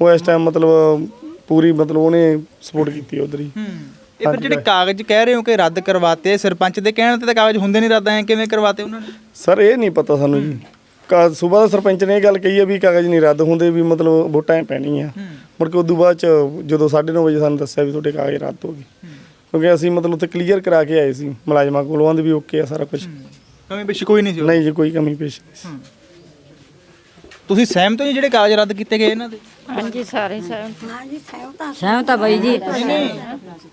ਉਹ ਇਸ ਟਾਈਮ ਮਤਲਬ ਪੂਰੀ ਮਤਲਬ ਉਹਨੇ ਸਪੋਰਟ ਕੀਤੀ ਉਧਰ ਹੀ। ਹੂੰ। ਇਹ ਫਿਰ ਜਿਹੜੇ ਕਾਗਜ਼ ਕਹਿ ਰਹੇ ਹੋ ਕਿ ਰੱਦ ਕਰਵਾਤੇ ਸਰਪੰਚ ਦੇ ਕਹਿਣ ਤੇ ਤਾਂ ਕਾਗਜ਼ ਹੁੰਦੇ ਨਹੀਂ ਰੱਦ ਐ ਕਿਵੇਂ ਕਰਵਾਤੇ ਉਹਨਾਂ ਨੇ? ਸਰ ਇਹ ਨਹੀਂ ਪਤਾ ਸਾਨੂੰ ਜੀ। ਕਾ ਸਵੇਰ ਦਾ ਸਰਪੰਚ ਨੇ ਇਹ ਗੱਲ ਕਹੀ ਹੈ ਵੀ ਕਾਗਜ਼ ਨਹੀਂ ਰੱਦ ਹੁੰਦੇ ਵੀ ਮਤਲਬ ਵੋਟਾਂ ਪੈਣੀ ਆ ਮੁੜ ਕੇ ਉਦੋਂ ਬਾਅਦ ਚ ਜਦੋਂ 9:30 ਵਜੇ ਸਾਨੂੰ ਦੱਸਿਆ ਵੀ ਤੁਹਾਡੇ ਕਾਗਜ਼ ਰੱਦ ਹੋ ਗਏ। ਕਿਉਂਕਿ ਅਸੀਂ ਮਤਲਬ ਉੱਥੇ ਕਲੀਅਰ ਕਰਾ ਕੇ ਆਏ ਸੀ ਮੁਲਾਜ਼ਮਾਂ ਕੋਲੋਂ ਆਂਦੇ ਵੀ ਓਕੇ ਆ ਸਾਰਾ ਕੁਝ ਕਮੀ ਪੇਸ਼ੀ ਕੋਈ ਨਹੀਂ ਸੀ ਉਹਦੀ। ਨਹੀਂ ਜੀ ਕੋਈ ਕਮੀ ਪੇਸ਼ ਨਹੀਂ ਸੀ। ਤੁਸੀਂ ਸਹਿਮਤ ਹੋ ਜੀ ਜਿਹੜੇ ਕਾਗਜ਼ ਰੱਦ ਕੀਤੇ ਗਏ ਇਹਨਾਂ ਦੇ? ਹਾਂਜੀ ਸਾਰੇ ਸਹਿਮਤ ਸਹਿਮਤ ਆ ਬਾਈ ਜੀ।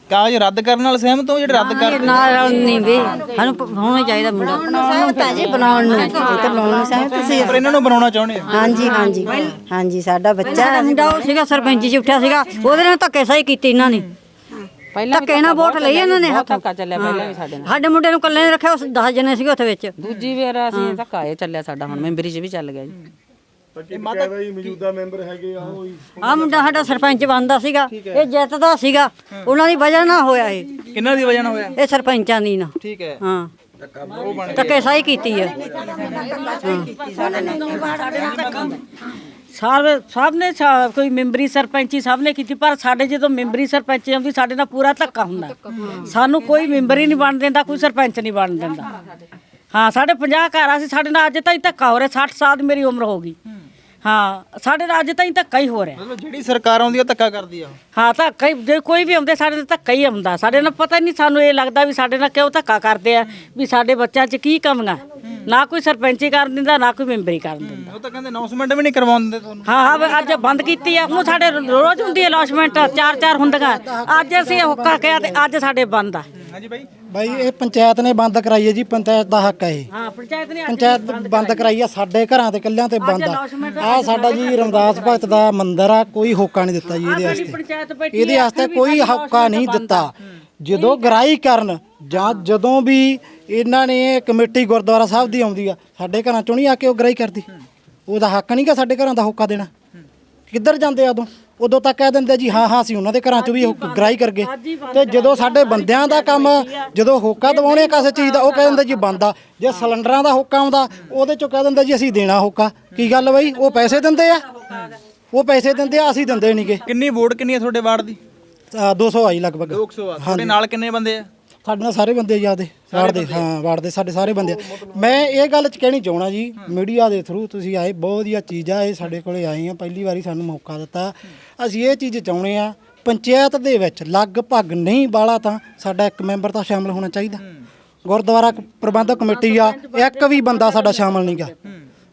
ਕਾਗਜ਼ ਰੱਦ ਕਰਨ ਨਾਲ ਸਹਿਮਤ ਹੋ ਜਿਹੜੇ ਰੱਦ ਕਰ ਨਾਲ ਨਹੀਂ ਦੇ ਸਾਨੂੰ ਪ- ਹੋਣਾ ਚਾਹੀਦਾ ਮੁੰਡਾ। ਸਹਿਮਤ ਆ ਜੀ ਬਣਾਉਣ ਨੂੰ। ਇਹ ਤਾਂ ਬਣਾਉਣ ਨੂੰ ਸਹਿਮਤ ਸੀ ਪਰ ਇਹਨਾਂ ਨੂੰ ਬਣਾਉਣਾ ਚਾਹੁੰਦੇ ਆ। ਹਾਂਜੀ ਹਾਂਜੀ। ਹਾਂਜੀ ਸਾਡਾ ਬੱਚਾ ਮੁੰਡਾ ਉਹ ਸੀਗਾ ਸਰਪੰਚ ਜੀ ਉੱਠਿਆ ਸੀਗਾ। ਉਹਦੇ ਨਾਲ ਧੱਕੇ ਸਹੀ ਕੀਤੀ ਇਹਨਾਂ ਨੇ। ਪਹਿਲਾਂ ਧੱਕੇ ਨਾਲ ਵੋਟ ਲਈ ਇਹਨਾਂ ਨੇ ਬਹੁਤ ਧੱਕਾ ਚੱਲਿਆ ਪਹਿਲਾਂ ਵੀ ਸਾਡੇ ਨਾਲ। ਸਾਡੇ ਮੁੰਡੇ ਨੂੰ ਇਕੱਲੇ ਨੇ ਰੱਖਿਆ ਉਸ 10 ਜਣੇ ਸੀਗੇ ਉੱਥੇ ਵਿੱਚ। ਦੂਜੀ ਵਾਰ ਅਸੀਂ ਧੱਕਾ ਇਹ ਚੱਲਿਆ ਸਾਡਾ ਹੁਣ ਮੈਂਬਰੀ 'ਚ ਵੀ ਚੱਲ ਗਿਆ ਜੀ। ਬਾਕੀ ਬਕਾਇਦਾ ਜੀ ਮੌਜੂਦਾ ਮੈਂਬਰ ਹੈਗੇ ਆ ਉਹ ਹੀ ਆ ਮੁੰਡਾ ਸਾਡਾ ਸਰਪੰਚ ਬਣਦਾ ਸੀਗਾ ਇਹ ਜਿੱਤਦਾ ਸੀਗਾ ਉਹਨਾਂ ਦੀ ਵਜ੍ਹਾ ਨਾਲ ਹੋਇਆ ਇਹ। ਕਿੰਨਾਂ ਦੀ ਵਜ੍ਹਾ ਨਾਲ ਹੋਇਆ? ਇਹ ਸਰਪੰਚਾਂ ਦੀ ਨਾ। ਠੀਕ ਹੈ। ਹਾਂ। ਧੱਕੇ ਸਹੀ ਕੀਤੀ ਹੈ। ਸਾਰੇ ਸਭ ਨੇ ਸਾ- ਕੋਈ ਮੈਂਬਰੀ ਸਰਪੰਚੀ ਸਭ ਨੇ ਕੀਤੀ ਪਰ ਸਾਡੇ ਜਦੋਂ ਮੈਂਬਰੀ ਸਰਪੰਚ ਆਉਂਦੀ ਸਾਡੇ ਨਾਲ ਪੂਰਾ ਧੱਕਾ ਹੁੰਦਾ। ਸਾਨੂੰ ਕੋਈ ਮੈਂਬਰ ਹੀ ਨਹੀਂ ਬਣ ਦਿੰਦਾ ਕੋਈ ਸਰਪੰਚ ਨਹੀਂ ਬਣ ਦਿੰਦਾ। ਹਾਂ ਸਾਡੇ 50 ਘਰ ਆ ਸੀ ਸਾਡੇ ਨਾਲ ਅੱਜ ਤਾਈਂ ਧੱਕਾ ਹੋ ਰਿਹਾ 60 ਸਾਲ ਦੀ ਮੇਰੀ ਉਮਰ ਹੋ ਗਈ। ਹਾਂ। ਸਾਡੇ ਨਾਲ ਅੱਜ ਤਾਈਂ ਧੱਕਾ ਹੀ ਹੋ ਰਿਹਾ। ਮਤਲਬ ਜਿਹੜੀ ਸਰਕਾਰ ਆਉਂਦੀ ਆ ਧੱਕਾ ਕਰਦੀ ਆ। ਹਾਂ ਧੱਕਾ ਹੀ ਜੇ ਕੋਈ ਵੀ ਆਉਂਦੇ ਸਾਡੇ ਤੇ ਧੱਕਾ ਹੀ ਆਉਂਦਾ। ਸਾਡੇ ਨਾਲ ਪਤਾ ਨਹੀਂ ਸਾਨੂੰ ਇਹ ਲੱਗਦਾ ਵੀ ਸਾਡੇ ਨਾਲ ਕਿਉਂ ਧੱਕਾ ਕਰਦੇ ਆ ਵੀ ਸਾਡੇ ਬੱਚਿਆਂ 'ਚ ਕੀ ਕਮੀਆਂ। ਨਾ ਕੋਈ ਸਰਪੰਚੀ ਕਰਨ ਦਿੰਦਾ ਨਾ ਕੋਈ ਮੈਂਬਰੀ ਕਰਨ ਦਿੰਦਾ। ਉਹ ਤਾਂ ਕਹਿੰਦੇ ਅਨਾਉਂਸਮੈਂਟ ਵੀ ਨਹੀਂ ਕਰਵਾਉਂਦੇ ਤੁਹਾਨੂੰ। ਹਾਂ ਹਾਂ ਵੀ ਅੱਜ ਬੰਦ ਕੀਤੀ ਆ। ਉਹ ਸਾਡੇ ਰੋਜ਼ ਹੁੰਦੀ ਹੈ ਅਨਾਉਂਸਮੈਂਟ ਚਾਰ ਚਾਰ ਹੁੰਦੀਆਂ। ਅੱਜ ਅਸੀਂ ਹੁੱਕਾ ਕਿਹਾ ਤੇ ਅੱਜ ਸਾਡੇ ਬੰਦ ਆ। ਹਾਂਜੀ ਬਾਈ। ਬਾਈ ਇਹ ਪੰਚਾਇਤ ਨੇ ਬੰਦ ਕਰਾਈ ਹੈ ਜੀ ਪੰਚਾਇਤ ਦਾ ਹੱਕ ਹੈ ਇਹ। ਹਾਂ ਪੰਚਾਇਤ ਨੇ ਪੰਚਾਇਤ ਬੰਦ ਕਰਾਈ ਆ ਸਾਡੇ ਘਰਾਂ ਤੇ ਕੱਲਿਆਂ ਤੇ ਬੰਦ ਆ। ਆ ਸਾਡਾ ਜੀ ਰਮਦਾਸ ਭਗਤ ਦਾ ਮੰਦਿਰ ਆ ਕੋਈ ਹੋਕਾ ਨਹੀਂ ਦਿੱਤਾ ਜੀ ਇਹਦੇ ਵਾਸਤੇ। ਇਹਦੇ ਵਾਸਤੇ ਕੋਈ ਹੋਕਾ ਨਹੀਂ ਦਿੱਤਾ। ਜਦੋਂ ਗਰਾਈ ਕਰਨ ਜਾਂ ਜਦੋਂ ਵੀ ਇਹਨਾਂ ਨੇ ਕਮੇਟੀ ਗੁਰਦੁਆਰਾ ਸਾਹਿਬ ਦੀ ਆਉਂਦੀ ਆ ਸਾਡੇ ਘਰਾਂ ਚੋਂ ਨਹੀਂ ਆ ਕੇ ਉਹ ਗਰਾਈ ਕਰਦੀ। ਉਹਦਾ ਹੱਕ ਨਹੀਂ ਕਿ ਸਾਡੇ ਘਰਾਂ ਦਾ ਹੋਕਾ ਦੇਣਾ। ਕਿੱਧਰ ਜਾਂਦੇ ਆ ਉਦੋਂ? ਉਦੋਂ ਤੱਕ ਕਹਿ ਦਿੰਦੇ ਜੀ ਹਾਂ ਹਾਂ ਅਸੀਂ ਉਹਨਾਂ ਦੇ ਘਰਾਂ 'ਚ ਵੀ ਉਹ ਗਰਾਈ ਕਰ ਗਏ। ਤੇ ਜਦੋਂ ਸਾਡੇ ਬੰਦਿਆਂ ਦਾ ਕੰਮ ਜਦੋਂ ਹੋਕਾ ਦਵਾਉਣੇ ਕਿਸੇ ਚੀਜ਼ ਦਾ ਉਹ ਕਹਿ ਦਿੰਦੇ ਜੀ ਬੰਦ ਆ। ਜੇ ਸਿਲੰਡਰਾਂ ਦਾ ਹੋਕਾ ਆਉਂਦਾ ਉਹਦੇ 'ਚੋਂ ਕਹਿ ਦਿੰਦੇ ਜੀ ਅਸੀਂ ਦੇਣਾ ਹੋਕਾ। ਕੀ ਗੱਲ ਬਈ? ਉਹ ਪੈਸੇ ਦਿੰਦੇ ਆ? ਉਹ ਪੈਸੇ ਦਿੰਦੇ ਆ ਅਸੀਂ ਦਿੰਦੇ ਨਹੀਂਗੇ ਕਿੰਨੀ ਵੋਟ ਕਿੰਨੀ ਹੈ ਤੁਹਾਡੇ ਵਾਰਡ ਦੀ? 200 ਆਈ ਲਗਭਗ। 200 ਆ। ਤੁਹਾਡੇ ਨਾਲ ਕਿੰਨੇ ਬੰਦੇ ਆ? ਸਾਡੇ ਨਾਲ ਸਾਰੇ ਬੰਦੇ ਯਾਦੇ ਵਾਰਡ ਦੇ ਹਾਂ ਵਾਰਡ ਦੇ ਸਾਡੇ ਸਾਰੇ ਬੰਦੇ। ਮੈਂ ਇਹ ਗੱਲ ਚ ਕਹਿਣੀ ਚਾਹਣਾ ਜੀ ਮੀਡੀਆ ਦੇ ਥਰੂ ਤੁਸੀਂ ਆਏ ਬਹੁਤ ਵਧੀਆ ਚੀਜ਼ ਆ ਇਹ ਸਾਡੇ ਕੋਲੇ ਆਏ ਆ ਪਹਿਲੀ ਵਾਰੀ ਸਾਨੂੰ ਮੌਕਾ ਦਿੱਤਾ। ਅਸੀਂ ਇਹ ਚੀਜ਼ ਚਾਹੁੰਦੇ ਆ ਪੰਚਾਇਤ ਦੇ ਵਿੱਚ ਲਗਭਗ ਨਹੀਂ ਬਾਲਾ ਤਾਂ ਸਾਡਾ ਇੱਕ ਮੈਂਬਰ ਤਾਂ ਸ਼ਾਮਲ ਹੋਣਾ ਚਾਹੀਦਾ। ਗੁਰਦੁਆਰਾ ਪ੍ਰਬੰਧਕ ਕਮੇਟੀ ਆ ਇੱਕ ਵੀ ਬੰਦਾ ਸਾਡਾ ਸ਼ਾਮਲ ਨਹੀਂਗਾ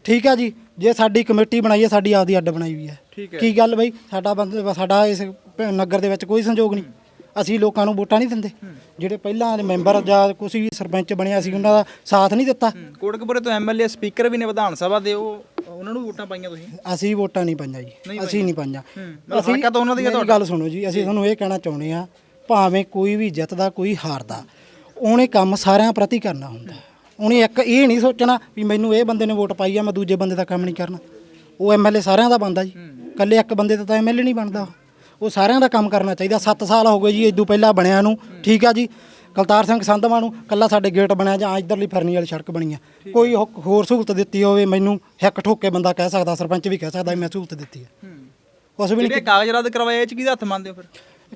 ਠੀਕ ਆ ਜੀ ਜੇ ਸਾਡੀ ਕਮੇਟੀ ਬਣਾਈ ਹੈ ਸਾਡੀ ਆਪਦੀ ਅੱਡ ਬਣਾਈ ਹੋਈ ਹੈ। ਕੀ ਗੱਲ ਬਈ ਸਾਡਾ ਬੰਦੇ ਸਾਡਾ ਇਸ ਨਗਰ ਦੇ ਵਿੱਚ ਕੋਈ ਸੰਯੋਗ ਨਹੀਂ। ਅਸੀਂ ਲੋਕਾਂ ਨੂੰ ਵੋਟਾਂ ਨਹੀਂ ਦਿੰਦੇ। ਜਿਹੜੇ ਪਹਿਲਾਂ ਦੇ ਮੈਂਬਰ ਜਾਂ ਕੁਛ ਵੀ ਸਰਪੰਚ ਬਣਿਆ ਸੀ ਉਹਨਾਂ ਦਾ ਸਾਥ ਨਹੀਂ ਦਿੱਤਾ। ਕੋਟਕਪੁਰੇ ਤੋਂ ਐਮਐਲਏ ਸਪੀਕਰ ਵੀ ਨੇ ਵਿਧਾਨ ਸਭਾ ਦੇ ਉਹ ਉਹਨਾਂ ਨੂੰ ਵੋਟਾਂ ਪਾਈਆਂ ਤੁਸੀਂ? ਅਸੀਂ ਵੋਟਾਂ ਨਹੀਂ ਪਾਈਆਂ ਜੀ ਅਸੀਂ ਨਹੀਂ ਪਾਈਆਂ। ਹਲਕਾ ਤਾਂ ਉਹਨਾਂ ਦੀ ਮੇਰੀ ਗੱਲ ਸੁਣੋ ਜੀ ਅਸੀਂ ਤੁਹਾਨੂੰ ਇਹ ਕਹਿਣਾ ਚਾਹੁੰਦੇ ਆ ਭਾਵੇਂ ਕੋਈ ਵੀ ਜਿੱਤਦਾ ਕੋਈ ਹਾਰਦਾ ਉਹਨੇ ਕੰਮ ਸਾਰਿਆਂ ਪ੍ਰਤੀ ਕਰਨਾ ਹੁੰਦਾ। ਉਹਨੇ ਇੱਕ ਇਹ ਨਹੀਂ ਸੋਚਣਾ ਵੀ ਮੈਨੂੰ ਇਹ ਬੰਦੇ ਨੇ ਵੋਟ ਪਾਈ ਆ ਮੈਂ ਦੂਜੇ ਬੰਦੇ ਦਾ ਕੰਮ ਨਹੀਂ ਕਰਨਾ। ਉਹ ਐਮਐਲਏ ਸਾਰਿਆਂ ਦਾ ਬਣਦਾ ਜੀ। ਕੱਲੇ ਇੱਕ ਬੰਦੇ ਦਾ ਤਾਂ ਐਮਐਲਏ ਨਹੀਂ ਬਣਦਾ। ਉਹ ਸਾਰਿਆਂ ਦਾ ਕੰਮ ਕਰਨਾ ਚਾਹੀਦਾ। 7 ਸਾਲ ਹੋ ਗਏ ਜੀ ਇਦੋਂ ਪਹਿਲਾਂ ਬਣਿਆ ਨੂੰ। ਠੀਕ ਆ ਜੀ। ਕਲਤਾਰ ਸਿੰਘ ਸੰਧਵਾ ਨੂੰ ਕੱਲਾ ਸਾਡੇ ਗੇਟ ਬਣਿਆ ਜਾਂ ਇਧਰਲੀ ਫਰਨੀ ਵਾਲੀ ਸੜਕ ਬਣੀ ਆ। ਕੋਈ ਹੋ- ਹੋਰ ਸਹੂਲਤ ਦਿੱਤੀ ਹੋਵੇ ਮੈਨੂੰ ਹਿੱਕ ਠੋਕ ਬੰਦਾ ਕਹਿ ਸਕਦਾ ਸਰਪੰਚ ਵੀ ਕਹਿ ਸਕਦਾ ਵੀ ਮੈਂ ਸਹੂਲਤ ਦਿੱਤੀ ਹੈ। ਕੁਛ ਵੀ ਨਹੀਂ ਕਾਗਜ਼ ਰੱਦ ਕਰਵਾਏ ਇਹ ਚ ਕਿਹਦਾ ਹੱਥ ਮੰਨਦੇ ਹੋ ਫਿਰ?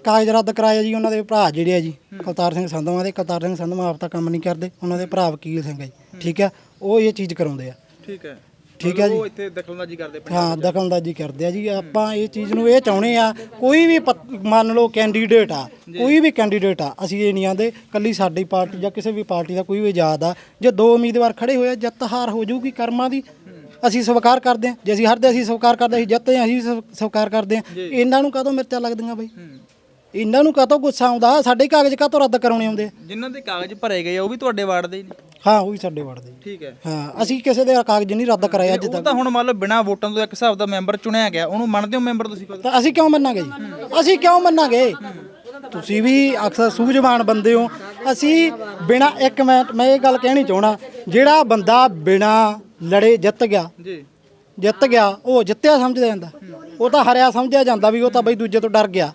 ਕਾਗਜ਼ ਰੱਦ ਕਰਾਇਆ ਜੀ ਉਹਨਾਂ ਦੇ ਭਰਾ ਜਿਹੜੇ ਆ ਜੀ ਕਲਤਾਰ ਸਿੰਘ ਸੰਧਵਾ ਦੇ। ਕਲਤਾਰ ਸਿੰਘ ਸੰਧਵਾ ਆਪ ਤਾਂ ਕੰਮ ਨਹੀਂ ਕਰਦੇ ਉਹਨਾਂ ਦੇ ਭਰਾ ਵਕੀਲ ਸਿੰਘ ਆ ਜੀ। ਠੀਕ ਹੈ ਉਹ ਇਹ ਚੀਜ਼ ਕਰਾਉਂਦੇ ਆ। ਠੀਕ ਹੈ ਠੀਕ ਹੈ ਜੀ। ਉਹ ਇੱਥੇ ਦਖਲਅੰਦਾਜ਼ੀ ਕਰਦੇ ਪਏ ਹਾਂ ਦਖਲਅੰਦਾਜ਼ੀ ਕਰਦੇ ਆ ਜੀ। ਆਪਾਂ ਇਹ ਚੀਜ਼ ਨੂੰ ਇਹ ਚਾਹੁੰਦੇ ਆ ਕੋਈ ਵੀ ਪਤ- ਮੰਨ ਲਓ ਕੈਂਡੀਡੇਟ ਆ ਕੋਈ ਵੀ ਕੈਂਡੀਡੇਟ ਆ ਅਸੀਂ ਇਹ ਨਹੀਂ ਆਂਦੇ ਕੱਲੀ ਸਾਡੀ ਪਾਰਟੀ ਜਾਂ ਕਿਸੇ ਵੀ ਪਾਰਟੀ ਦਾ ਕੋਈ ਵੀ ਆਜ਼ਾਦ ਆ ਜੇ ਦੋ ਉਮੀਦਵਾਰ ਖੜੇ ਹੋਏ ਆ, ਜਿੱਤ ਹਾਰ ਹੋ ਜਾਊਗੀ ਕਰਮਾਂ ਦੀ। ਅਸੀਂ ਸਵੀਕਾਰ ਕਰਦੇ ਆ। ਜੇ ਅਸੀਂ ਹਾਰਦੇ ਅਸੀਂ ਸਵੀਕਾਰ ਕਰਦੇ ਅਸੀਂ ਜਿੱਤਦੇ ਆ ਅਸੀਂ ਸਵ- ਸਵੀਕਾਰ ਕਰਦੇ ਆ। ਇਹਨਾਂ ਨੂੰ ਕਾਹਤੋਂ ਮਿਰਚਾਂ ਲੱਗਦੀਆਂ ਬਈ? ਇਹਨਾਂ ਨੂੰ ਕਾਹਤੋਂ ਗੁੱਸਾ ਆਉਂਦਾ? ਸਾਡੇ ਕਾਗਜ਼ ਕਾਹਤੋਂ ਰੱਦ ਕਰਾਉਣੇ ਆਉਂਦੇ? ਜਿਨ੍ਹਾਂ ਦੇ ਕਾਗਜ਼ ਭਰੇ ਗਏ ਆ ਉਹ ਵੀ ਤੁਹਾਡੇ ਵਾਰਡ ਦੇ ਹੀ ਨੇ? ਹਾਂ ਉਹ ਵੀ ਸਾਡੇ ਵੜਦੇ ਠੀਕ ਹੈ। ਹਾਂ ਅਸੀਂ ਕਿਸੇ ਦੇ ਕਾਗਜ਼ ਨਹੀਂ ਰੱਦ ਕਰਾਏ ਅੱਜ ਉਹ ਤੱਕ। ਤਾਂ ਹੁਣ ਮੰਨ ਲਓ ਬਿਨਾਂ ਵੋਟਾਂ ਤੋਂ ਇੱਕ ਹਿਸਾਬ ਦਾ ਮੈਂਬਰ ਚੁਣਿਆ ਗਿਆ ਉਹਨੂੰ ਮੰਨਦੇ ਹੋ ਮੈਂਬਰ ਤੁਸੀਂ ਕਦੋਂ ਤਾਂ ਅਸੀਂ ਕਿਉਂ ਮੰਨਾਂਗੇ ਜੀ? ਅਸੀਂ ਕਿਉਂ ਮੰਨਾਂਗੇ? ਤੁਸੀਂ ਵੀ ਅਕਸਰ ਸੂਝਵਾਨ ਬੰਦੇ ਹੋ। ਅਸੀਂ ਬਿਨਾ ਇੱਕ ਮਿੰਟ ਮੈਂ ਇਹ ਗੱਲ ਕਹਿਣੀ ਚਾਹਣਾ ਜਿਹੜਾ ਬੰਦਾ ਬਿਨਾ ਲੜੇ ਜਿੱਤ ਗਿਆ ਜੀ। ਜਿੱਤ ਗਿਆ ਉਹ ਜਿੱਤਿਆ ਸਮਝਿਆ ਜਾਂਦਾ। ਉਹ ਤਾਂ ਹਰਿਆ ਸਮਝਿਆ ਜਾਂਦਾ ਵੀ ਉਹ ਤਾਂ ਬਈ ਦੂਜੇ ਤੋਂ ਡਰ ਗਿਆ।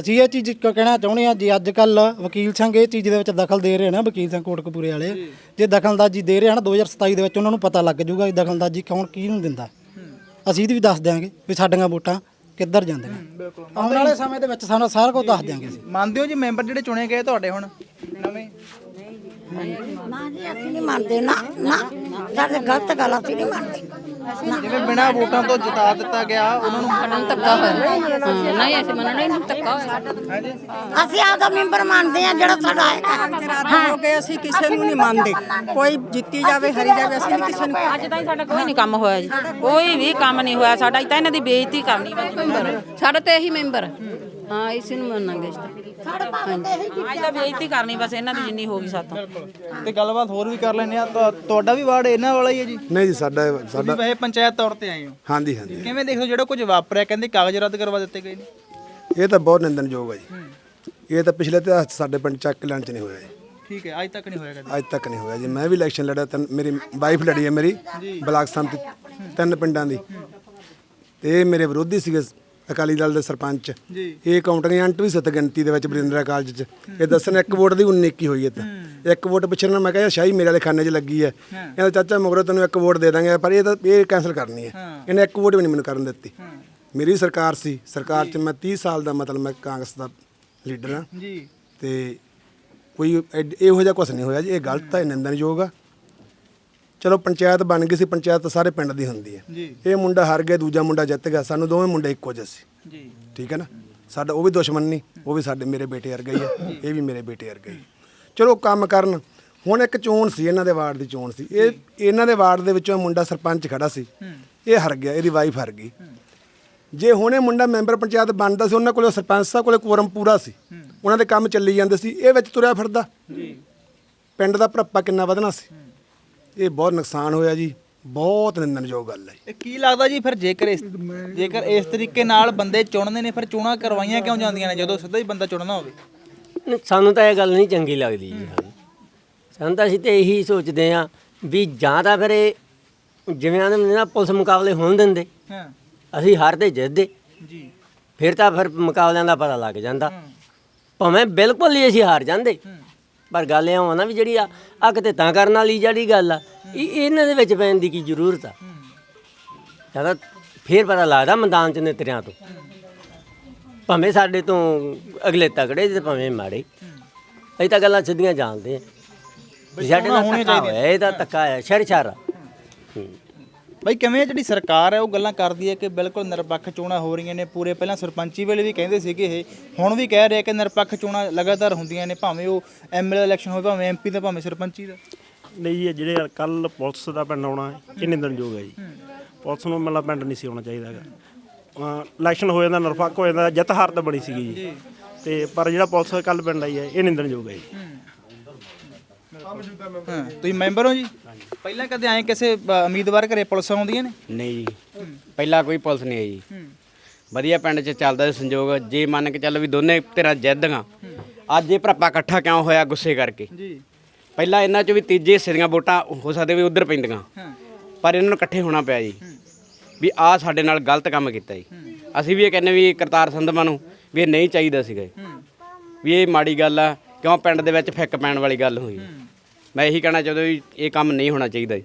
ਅਸੀਂ ਇਹ ਚੀਜ਼ ਕ- ਕਹਿਣਾ ਚਾਹੁੰਦੇ ਆ ਜੇ ਅੱਜ ਕੱਲ ਵਕੀਲ ਸਿੰਘ ਇਹ ਚੀਜ਼ ਦੇ ਵਿੱਚ ਦਖਲ ਦੇ ਰਹੇ ਨੇ ਵਕੀਲ ਸਿੰਘ ਕੋਟਕਪੂਰੇ ਵਾਲੇ। ਜੇ। ਦਖਲਅੰਦਾਜ਼ੀ ਦੇ ਰਹੇ ਹਨ 2027 ਦੇ ਵਿੱਚ ਉਹਨਾਂ ਨੂੰ ਪਤਾ ਲੱਗ ਜਾਊਗਾ ਕਿ ਦਖਲਅੰਦਾਜ਼ੀ ਕੌਣ ਕਿਹਨੂੰ ਦਿੰਦਾ। ਅਸੀਂ ਇਹਦੀ ਵੀ ਦੱਸ ਦਿਆਂਗੇ ਵੀ ਸਾਡੀਆਂ ਵੋਟਾਂ ਕਿੱਧਰ ਜਾਂਦੀਆਂ ਆਉਣ ਵਾਲੇ ਸਮੇਂ ਦੇ ਵਿੱਚ ਸਾਨੂੰ ਸਾਰਾ ਕੁਝ ਦੱਸ ਦਿਆਂਗੇ ਅਸੀਂ। ਮੰਨਦੇ ਹੋ ਜੀ ਮੈਂਬਰ ਜਿਹੜੇ ਚੁਣੇ ਗਏ ਤੁਹਾਡੇ ਹੁਣ? ਨਵੇਂ? ਨਾ ਜੀ ਅਸੀਂ ਨਹੀਂ ਮੰਨਦੇ। ਨਾ ਨਾ। ਸਾਡੇ ਗਲਤ ਗੱਲ ਅਸੀਂ ਨਹੀਂ ਮੰਨਦੇ। ਜਿਵੇਂ ਬਿਨਾਂ ਵੋਟਾਂ ਤੋਂ ਜਿਤਾ ਦਿੱਤਾ ਗਿਆ ਉਹਨਾਂ ਨੂੰ ਧੱਕਾ ਹੋਇਆ। ਨਹੀਂ ਅਸੀਂ ਮੰਨਣਾ ਹੀ ਨਹੀਂ ਧੱਕਾ ਹੋਇਆ। ਅਸੀਂ ਆਪਦਾ ਮੈਂਬਰ ਮੰਨਦੇ ਆ ਜਿਹੜਾ ਸਾਡਾ ਹੈਗਾ ਹੋ ਗਏ ਅਸੀਂ ਕਿਸੇ ਨੂੰ ਨਹੀਂ ਮੰਨਦੇ। ਕੋਈ ਜਿੱਤੀ ਜਾਵੇ ਹਰੀ ਜਾਵੇ ਅਸੀਂ ਨਹੀਂ ਕਿਸੇ ਨੂੰ ਅੱਜ ਤਾਈਂ ਸਾਡਾ ਕੋਈ ਨਹੀਂ ਕੰਮ ਹੋਇਆ ਜੀ। ਕੋਈ ਵੀ ਕੰਮ ਨਹੀਂ ਹੋਇਆ। ਸਾਡਾ ਅੱਜ ਤਾਂ ਇਹਨਾਂ ਦੀ ਬੇਇੱਜ਼ਤੀ ਕਰਨੀ ਸਾਡਾ ਤੇ ਇਹੀ ਮੈਂਬਰ। ਹਾਂ ਇਸੇ ਨੂੰ ਮੰਨਾਂਗੇ ਇਸ ਤਾਂ। ਅੱਜ ਤਾਂ ਬੇਇੱਜ਼ਤੀ ਕਰਨੀ ਬਸ ਇਹਨਾਂ ਦੀ ਜਿੰਨੀ ਹੋ ਗਈ ਸਾਤੋਂ। ਤੇ ਗੱਲਬਾਤ ਹੋਰ ਵੀ ਕਰ ਲੈਂਦੇ ਆ ਤੁਹਾ- ਤੁਹਾਡਾ ਵੀ ਵਾਰਡ ਇਹਨਾਂ ਵਾਲਾ ਹੀ ਹੈ ਜੀ? ਨਹੀਂ ਜੀ ਸਾਡਾ ਤੁਸੀਂ ਸਾਡਾ ਵੈਸੇ ਪੰਚਾਇਤ ਤੌਰ ਤੇ ਆਏ ਹੋ। ਹਾਂਜੀ ਹਾਂਜੀ। ਕਿਵੇਂ ਦੇਖਦੇ ਹੋ ਜਿਹੜਾ ਕੁਝ ਵਾਪਰਿਆ? ਕਹਿੰਦੇ ਕਾਗਜ਼ ਰੱਦ ਕਰਵਾ ਦਿੱਤੇ ਗਏ ਨੇ। ਇਹ ਤਾਂ ਬਹੁਤ ਨਿੰਦਨਯੋਗ ਹੈ ਜੀ। ਇਹ ਤਾਂ ਪਿਛਲੇ ਇਤਿਹਾਸ 'ਚ ਸਾਡੇ ਪਿੰਡ ਚੱਕ ਲੈਣ ਚ ਨਹੀਂ ਹੋਇਆ ਜੀ। ਠੀਕ ਹੈ ਅੱਜ ਤੱਕ ਨਹੀਂ ਹੋਇਆ ਕਦੇ? ਅੱਜ ਤੱਕ ਨਹੀਂ ਹੋਇਆ ਜੀ। ਮੈਂ ਵੀ ਇਲੈਕਸ਼ਨ ਲੜਿਆ ਤਿੰਨ ਮੇਰੀ ਵਾਈਫ ਲੜੀ ਹੈ ਮੇਰੀ ਬਲਾਕ ਸੰਮਤੀ ਤਿੰਨ ਪਿੰਡਾਂ ਦੀ। ਤੇ ਇਹ ਮੇਰੇ ਵਿਰੋਧੀ ਸੀਗੇ। ਅਕਾਲੀ ਦਲ ਦੇ ਸਰਪੰਚ। ਜੀ। ਇਹ ਕਾਊਂਟਿੰਗ ਵੀ ਸਤ ਗਿਣਤੀ ਦੇ ਵਿੱਚ ਬਰਿੰਦਰਾ ਕਾਲਜ 'ਚ। ਇਹ ਦੱਸਣ ਇੱਕ ਵੋਟ ਦੀ 19 ਕੀ ਹੋਈ ਹੈ ਤਾਂ ਇੱਕ ਵੋਟ ਪਿੱਛੇ ਨਾ ਮੈਂ ਕਿਹਾ ਸ਼ਾਹੀ ਮੇਰੇ ਵਾਲੇ ਖਾਨੇ 'ਚ ਲੱਗੀ ਹੈ। ਕਹਿੰਦਾ ਚਾਚਾ ਮਗਰੋਂ ਤੈਨੂੰ ਇੱਕ ਵੋਟ ਦੇ ਦਾਂਗੇ ਪਰ ਇਹ ਤਾਂ ਇਹ ਕੈਂਸਲ ਕਰਨੀ ਹੈ। ਇਹਨੇ ਇੱਕ ਵੋਟ ਵੀ ਨਹੀਂ ਮੈਨੂੰ ਕਰਨ ਦਿੱਤੀ। ਮੇਰੀ ਸਰਕਾਰ ਸੀ। ਸਰਕਾਰ 'ਚ ਮੈਂ 30 ਸਾਲ ਦਾ ਮਤਲਬ ਮੈਂ ਕਾਂਗਰਸ ਦਾ ਲੀਡਰ ਹਾਂ। ਜੀ। ਤੇ ਕੋਈ ਇਹੋ ਜਿਹਾ ਕੁਝ ਨਹੀਂ ਹੋਇਆ ਜੀ। ਇਹ ਗਲਤ ਹੈ ਨਿੰਦਣਯੋਗ ਆ। ਚਲੋ ਪੰਚਾਇਤ ਬਣ ਗਈ ਸੀ ਪੰਚਾਇਤ ਤਾਂ ਸਾਰੇ ਪਿੰਡ ਦੀ ਹੁੰਦੀ ਹੈ। ਜੀ। ਇਹ ਮੁੰਡਾ ਹਾਰ ਗਿਆ ਦੂਜਾ ਮੁੰਡਾ ਜਿੱਤ ਗਿਆ ਸਾਨੂੰ ਦੋਵੇਂ ਮੁੰਡੇ ਇੱਕੋ ਜਿਹੇ ਸੀ। ਜੀ। ਠੀਕ ਹੈ ਨਾ? ਸਾਡਾ ਉਹ ਵੀ ਦੁਸ਼ਮਣ ਨਹੀਂ ਉਹ ਵੀ ਸਾਡੇ ਮੇਰੇ ਬੇਟੇ ਵਰਗਾ ਹੀ ਹੈ ਇਹ ਵੀ ਮੇਰੇ ਬੇਟੇ ਵਰਗਾ ਹੀ। ਚਲੋ ਕੰਮ ਕਰਨ ਹੁਣ ਇੱਕ ਚੋਣ ਸੀ ਇਹਨਾਂ ਦੇ ਵਾਰਡ ਦੀ ਚੋਣ ਸੀ। ਇਹ ਇਹਨਾਂ ਦੇ ਵਾਰਡ ਦੇ ਵਿੱਚੋਂ ਮੁੰਡਾ ਸਰਪੰਚ ਖੜਾ ਸੀ। ਇਹ ਹਾਰ ਗਿਆ ਇਹਦੀ ਵਾਈਫ ਹਾਰ ਗਈ। ਜੇ ਹੁਣੇ ਮੁੰਡਾ ਮੈਂਬਰ ਪੰਚਾਇਤ ਬਣਦਾ ਸੀ ਉਹਨਾਂ ਕੋਲੇ ਸਰਪੰਚ ਸਾਹਿਬ ਕੋਲੇ ਕੋਰਮ ਪੂਰਾ ਸੀ। ਉਹਨਾਂ ਦੇ ਕੰਮ ਚੱਲੀ ਜਾਂਦੇ ਸੀ ਇਹ ਵਿੱਚ ਤੁਰਿਆ ਫਿਰਦਾ। ਜੀ। ਪਿੰਡ ਦਾ ਭਰਪਾ ਕਿੰਨਾ ਵਧਣਾ ਸੀ। ਇਹ ਬਹੁਤ ਨੁਕਸਾਨ ਹੋਇਆ ਜੀ ਬਹੁਤ ਨਿੰਦਣਯੋਗ ਗੱਲ ਹੈ ਇਹ ਕੀ ਲੱਗਦਾ ਜੀ ਫਿਰ ਜੇਕਰ ਇਸ ਜੇਕਰ ਇਸ ਤਰੀਕੇ ਨਾਲ ਬੰਦੇ ਚੁਣਦੇ ਨੇ ਫਿਰ ਚੋਣਾਂ ਕਰਵਾਈਆਂ ਕਿਉਂ ਜਾਂਦੀਆਂ ਨੇ ਜਦੋਂ ਸਿੱਧਾ ਹੀ ਬੰਦਾ ਚੁਣਨਾ ਹੋਵੇ? ਸਾਨੂੰ ਤਾਂ ਇਹ ਗੱਲ ਨਹੀਂ ਚੰਗੀ ਲੱਗਦੀ ਜੀ ਸਾਨੂੰ ਸਾਨੂੰ ਤਾਂ ਅਸੀਂ ਤੇ ਇਹੀ ਸੋਚਦੇ ਆ ਵੀ ਜਾਂ ਤਾਂ ਫਿਰ ਇਹ ਜਿਵੇਂ ਆਂਦੇ ਹੁੰਦੇ ਨਾ ਪੁਲਿਸ ਮੁਕਾਬਲੇ ਹੋਣ ਦਿੰਦੇ। ਹਾਂ। ਅਸੀਂ ਹਾਰਦੇ ਜਿੱਤਦੇ। ਜੀ। ਫਿਰ ਤਾਂ ਫਿਰ ਮੁਕਾਬਲਿਆਂ ਦਾ ਪਤਾ ਲੱਗ ਜਾਂਦਾ। ਭਾਵੇਂ ਬਿਲਕੁਲ ਹੀ ਅਸੀਂ ਹਾਰ ਜਾਂਦੇ। ਪਰ ਗੱਲ ਇਹ ਆ ਨਾ ਵੀ ਜਿਹੜੀ ਆ ਆ ਕਿਤੇ ਤਾਂ ਕਰਨ ਵਾਲੀ ਜਿਹੜੀ ਗੱਲ ਆ ਇਹ ਇਹਨਾਂ ਦੇ ਵਿੱਚ ਪੈਣ ਦੀ ਕੀ ਜ਼ਰੂਰਤ ਆ? ਜ਼ਿਆਦਾ ਫੇਰ ਪਤਾ ਲੱਗਦਾ ਮੈਦਾਨ ਚ ਨਿਤਰਿਆਂ ਤੋਂ। ਭਾਵੇਂ ਸਾਡੇ ਤੋਂ ਅਗਲੇ ਤਗੜੇ ਤੇ ਭਾਵੇਂ ਮਾੜੇ। ਅਸੀਂ ਤਾਂ ਗੱਲਾਂ ਸਿੱਧੀਆਂ ਜਾਣਦੇ ਆ। ਸਾਡੇ ਨਾਲ ਧੱਕਾ ਹੋਇਆ ਇਹ ਤਾਂ ਧੱਕਾ ਹੈ ਸ਼ਰ ਸ਼ਰ ਬਈ ਕਿਵੇਂ ਜਿਹੜੀ ਸਰਕਾਰ ਹੈ ਉਹ ਗੱਲਾਂ ਕਰਦੀ ਹੈ ਕਿ ਬਿਲਕੁਲ ਨਿਰਪੱਖ ਚੋਣਾਂ ਹੋ ਰਹੀਆਂ ਨੇ। ਪੂਰੇ ਪਹਿਲਾਂ ਸਰਪੰਚੀ ਵੇਲੇ ਵੀ ਕਹਿੰਦੇ ਸੀਗੇ ਇਹ। ਹੁਣ ਵੀ ਕਹਿ ਰਹੇ ਕਿ ਨਿਰਪੱਖ ਚੋਣਾਂ ਲਗਾਤਾਰ ਹੁੰਦੀਆਂ ਨੇ ਭਾਵੇਂ ਉਹ ਐਮਐਲਏ ਇਲੈਕਸ਼ਨ ਹੋਵੇ ਭਾਵੇਂ ਐਮਪੀ ਦਾ ਭਾਵੇਂ ਸਰਪੰਚੀ ਦਾ। ਨਹੀਂ ਜੀ ਇਹ ਜਿਹੜੇ ਕੱਲ ਪੁਲਿਸ ਦਾ ਪਿੰਡ ਆਉਣਾ ਇਹ ਨਿੰਦਣਯੋਗ ਹੈ ਜੀ। ਪੁਲਿਸ ਨੂੰ ਮਤਲਬ ਪਿੰਡ ਨਹੀਂ ਸੀ ਆਉਣਾ ਚਾਹੀਦਾ ਹੈਗਾ। ਇਲੈਕਸ਼ਨ ਹੋ ਜਾਂਦਾ ਨਿਰਪੱਖ ਹੋ ਜਾਂਦਾ ਜਿੱਤ ਹਾਰ ਤਾਂ ਬਣੀ ਸੀਗੀ ਜੀ। ਤੇ ਪਰ ਜਿਹੜਾ ਪੁਲਿਸ ਕੱਲ ਪਿੰਡ ਆਈ ਹੈ ਇਹ ਨਿੰਦਣਯੋਗ ਹੈ ਜੀ। ਹਾਂ ਤੁਸੀਂ ਮੈਂਬਰ ਹੋ ਜੀ? ਪਹਿਲਾਂ ਕਦੇ ਆਏ ਕਿਸੇ ਅ, ਉਮੀਦਵਾਰ ਘਰੇ ਪੁਲਿਸ ਆਉਂਦੀਆਂ ਨੇ? ਨਹੀਂ ਜੀ। ਪਹਿਲਾਂ ਕੋਈ ਪੁਲਿਸ ਨਹੀਂ ਆਈ ਜੀ। ਵਧੀਆ ਪਿੰਡ 'ਚ ਚੱਲਦਾ ਸੀ ਸੰਜੋਗ। ਜੇ ਮੰਨ ਕੇ ਚੱਲ ਵੀ ਦੋਨੇ ਧਿਰਾਂ ਜਿੱਤਦੀਆਂ ਅੱਜ ਇਹ ਭਰਾਪਾ ਇਕੱਠਾ ਕਿਉਂ ਹੋਇਆ ਗੁੱਸੇ ਕਰਕੇ? ਜੀ। ਪਹਿਲਾਂ ਇਹਨਾਂ 'ਚ ਵੀ ਤੀਜੇ ਹਿੱਸੇ ਦੀਆਂ ਵੋਟਾਂ ਹੋ ਸਕਦੇ ਵੀ ਉਧਰ ਪੈਂਦੀਆਂ। ਪਰ ਇਹਨਾਂ ਨੂੰ ਇਕੱਠੇ ਹੋਣਾ ਪਿਆ ਜੀ। ਵੀ ਆਹ ਸਾਡੇ ਨਾਲ ਗਲਤ ਕੰਮ ਕੀਤਾ ਜੀ। ਅਸੀਂ ਵੀ ਇਹ ਕਹਿੰਦੇ ਵੀ ਕਰਤਾਰ ਸੰਧਮਾ ਨੂੰ ਵੀ ਇਹ ਨਹੀਂ ਚਾਹੀਦਾ ਸੀਗਾ। ਵੀ ਇਹ ਮਾੜੀ ਗੱਲ ਆ। ਕਿਉਂ ਪਿੰਡ ਦੇ ਵਿੱਚ ਫਿੱਕ ਪੈਣ ਵਾਲੀ ਗੱਲ ਹੋਈ। ਮੈਂ ਇਹੀ ਕਹਿਣਾ ਚਾਹੁੰਦਾ ਵੀ ਇਹ ਕੰਮ ਨਹੀਂ ਹੋਣਾ ਚਾਹੀਦਾ ਜੀ।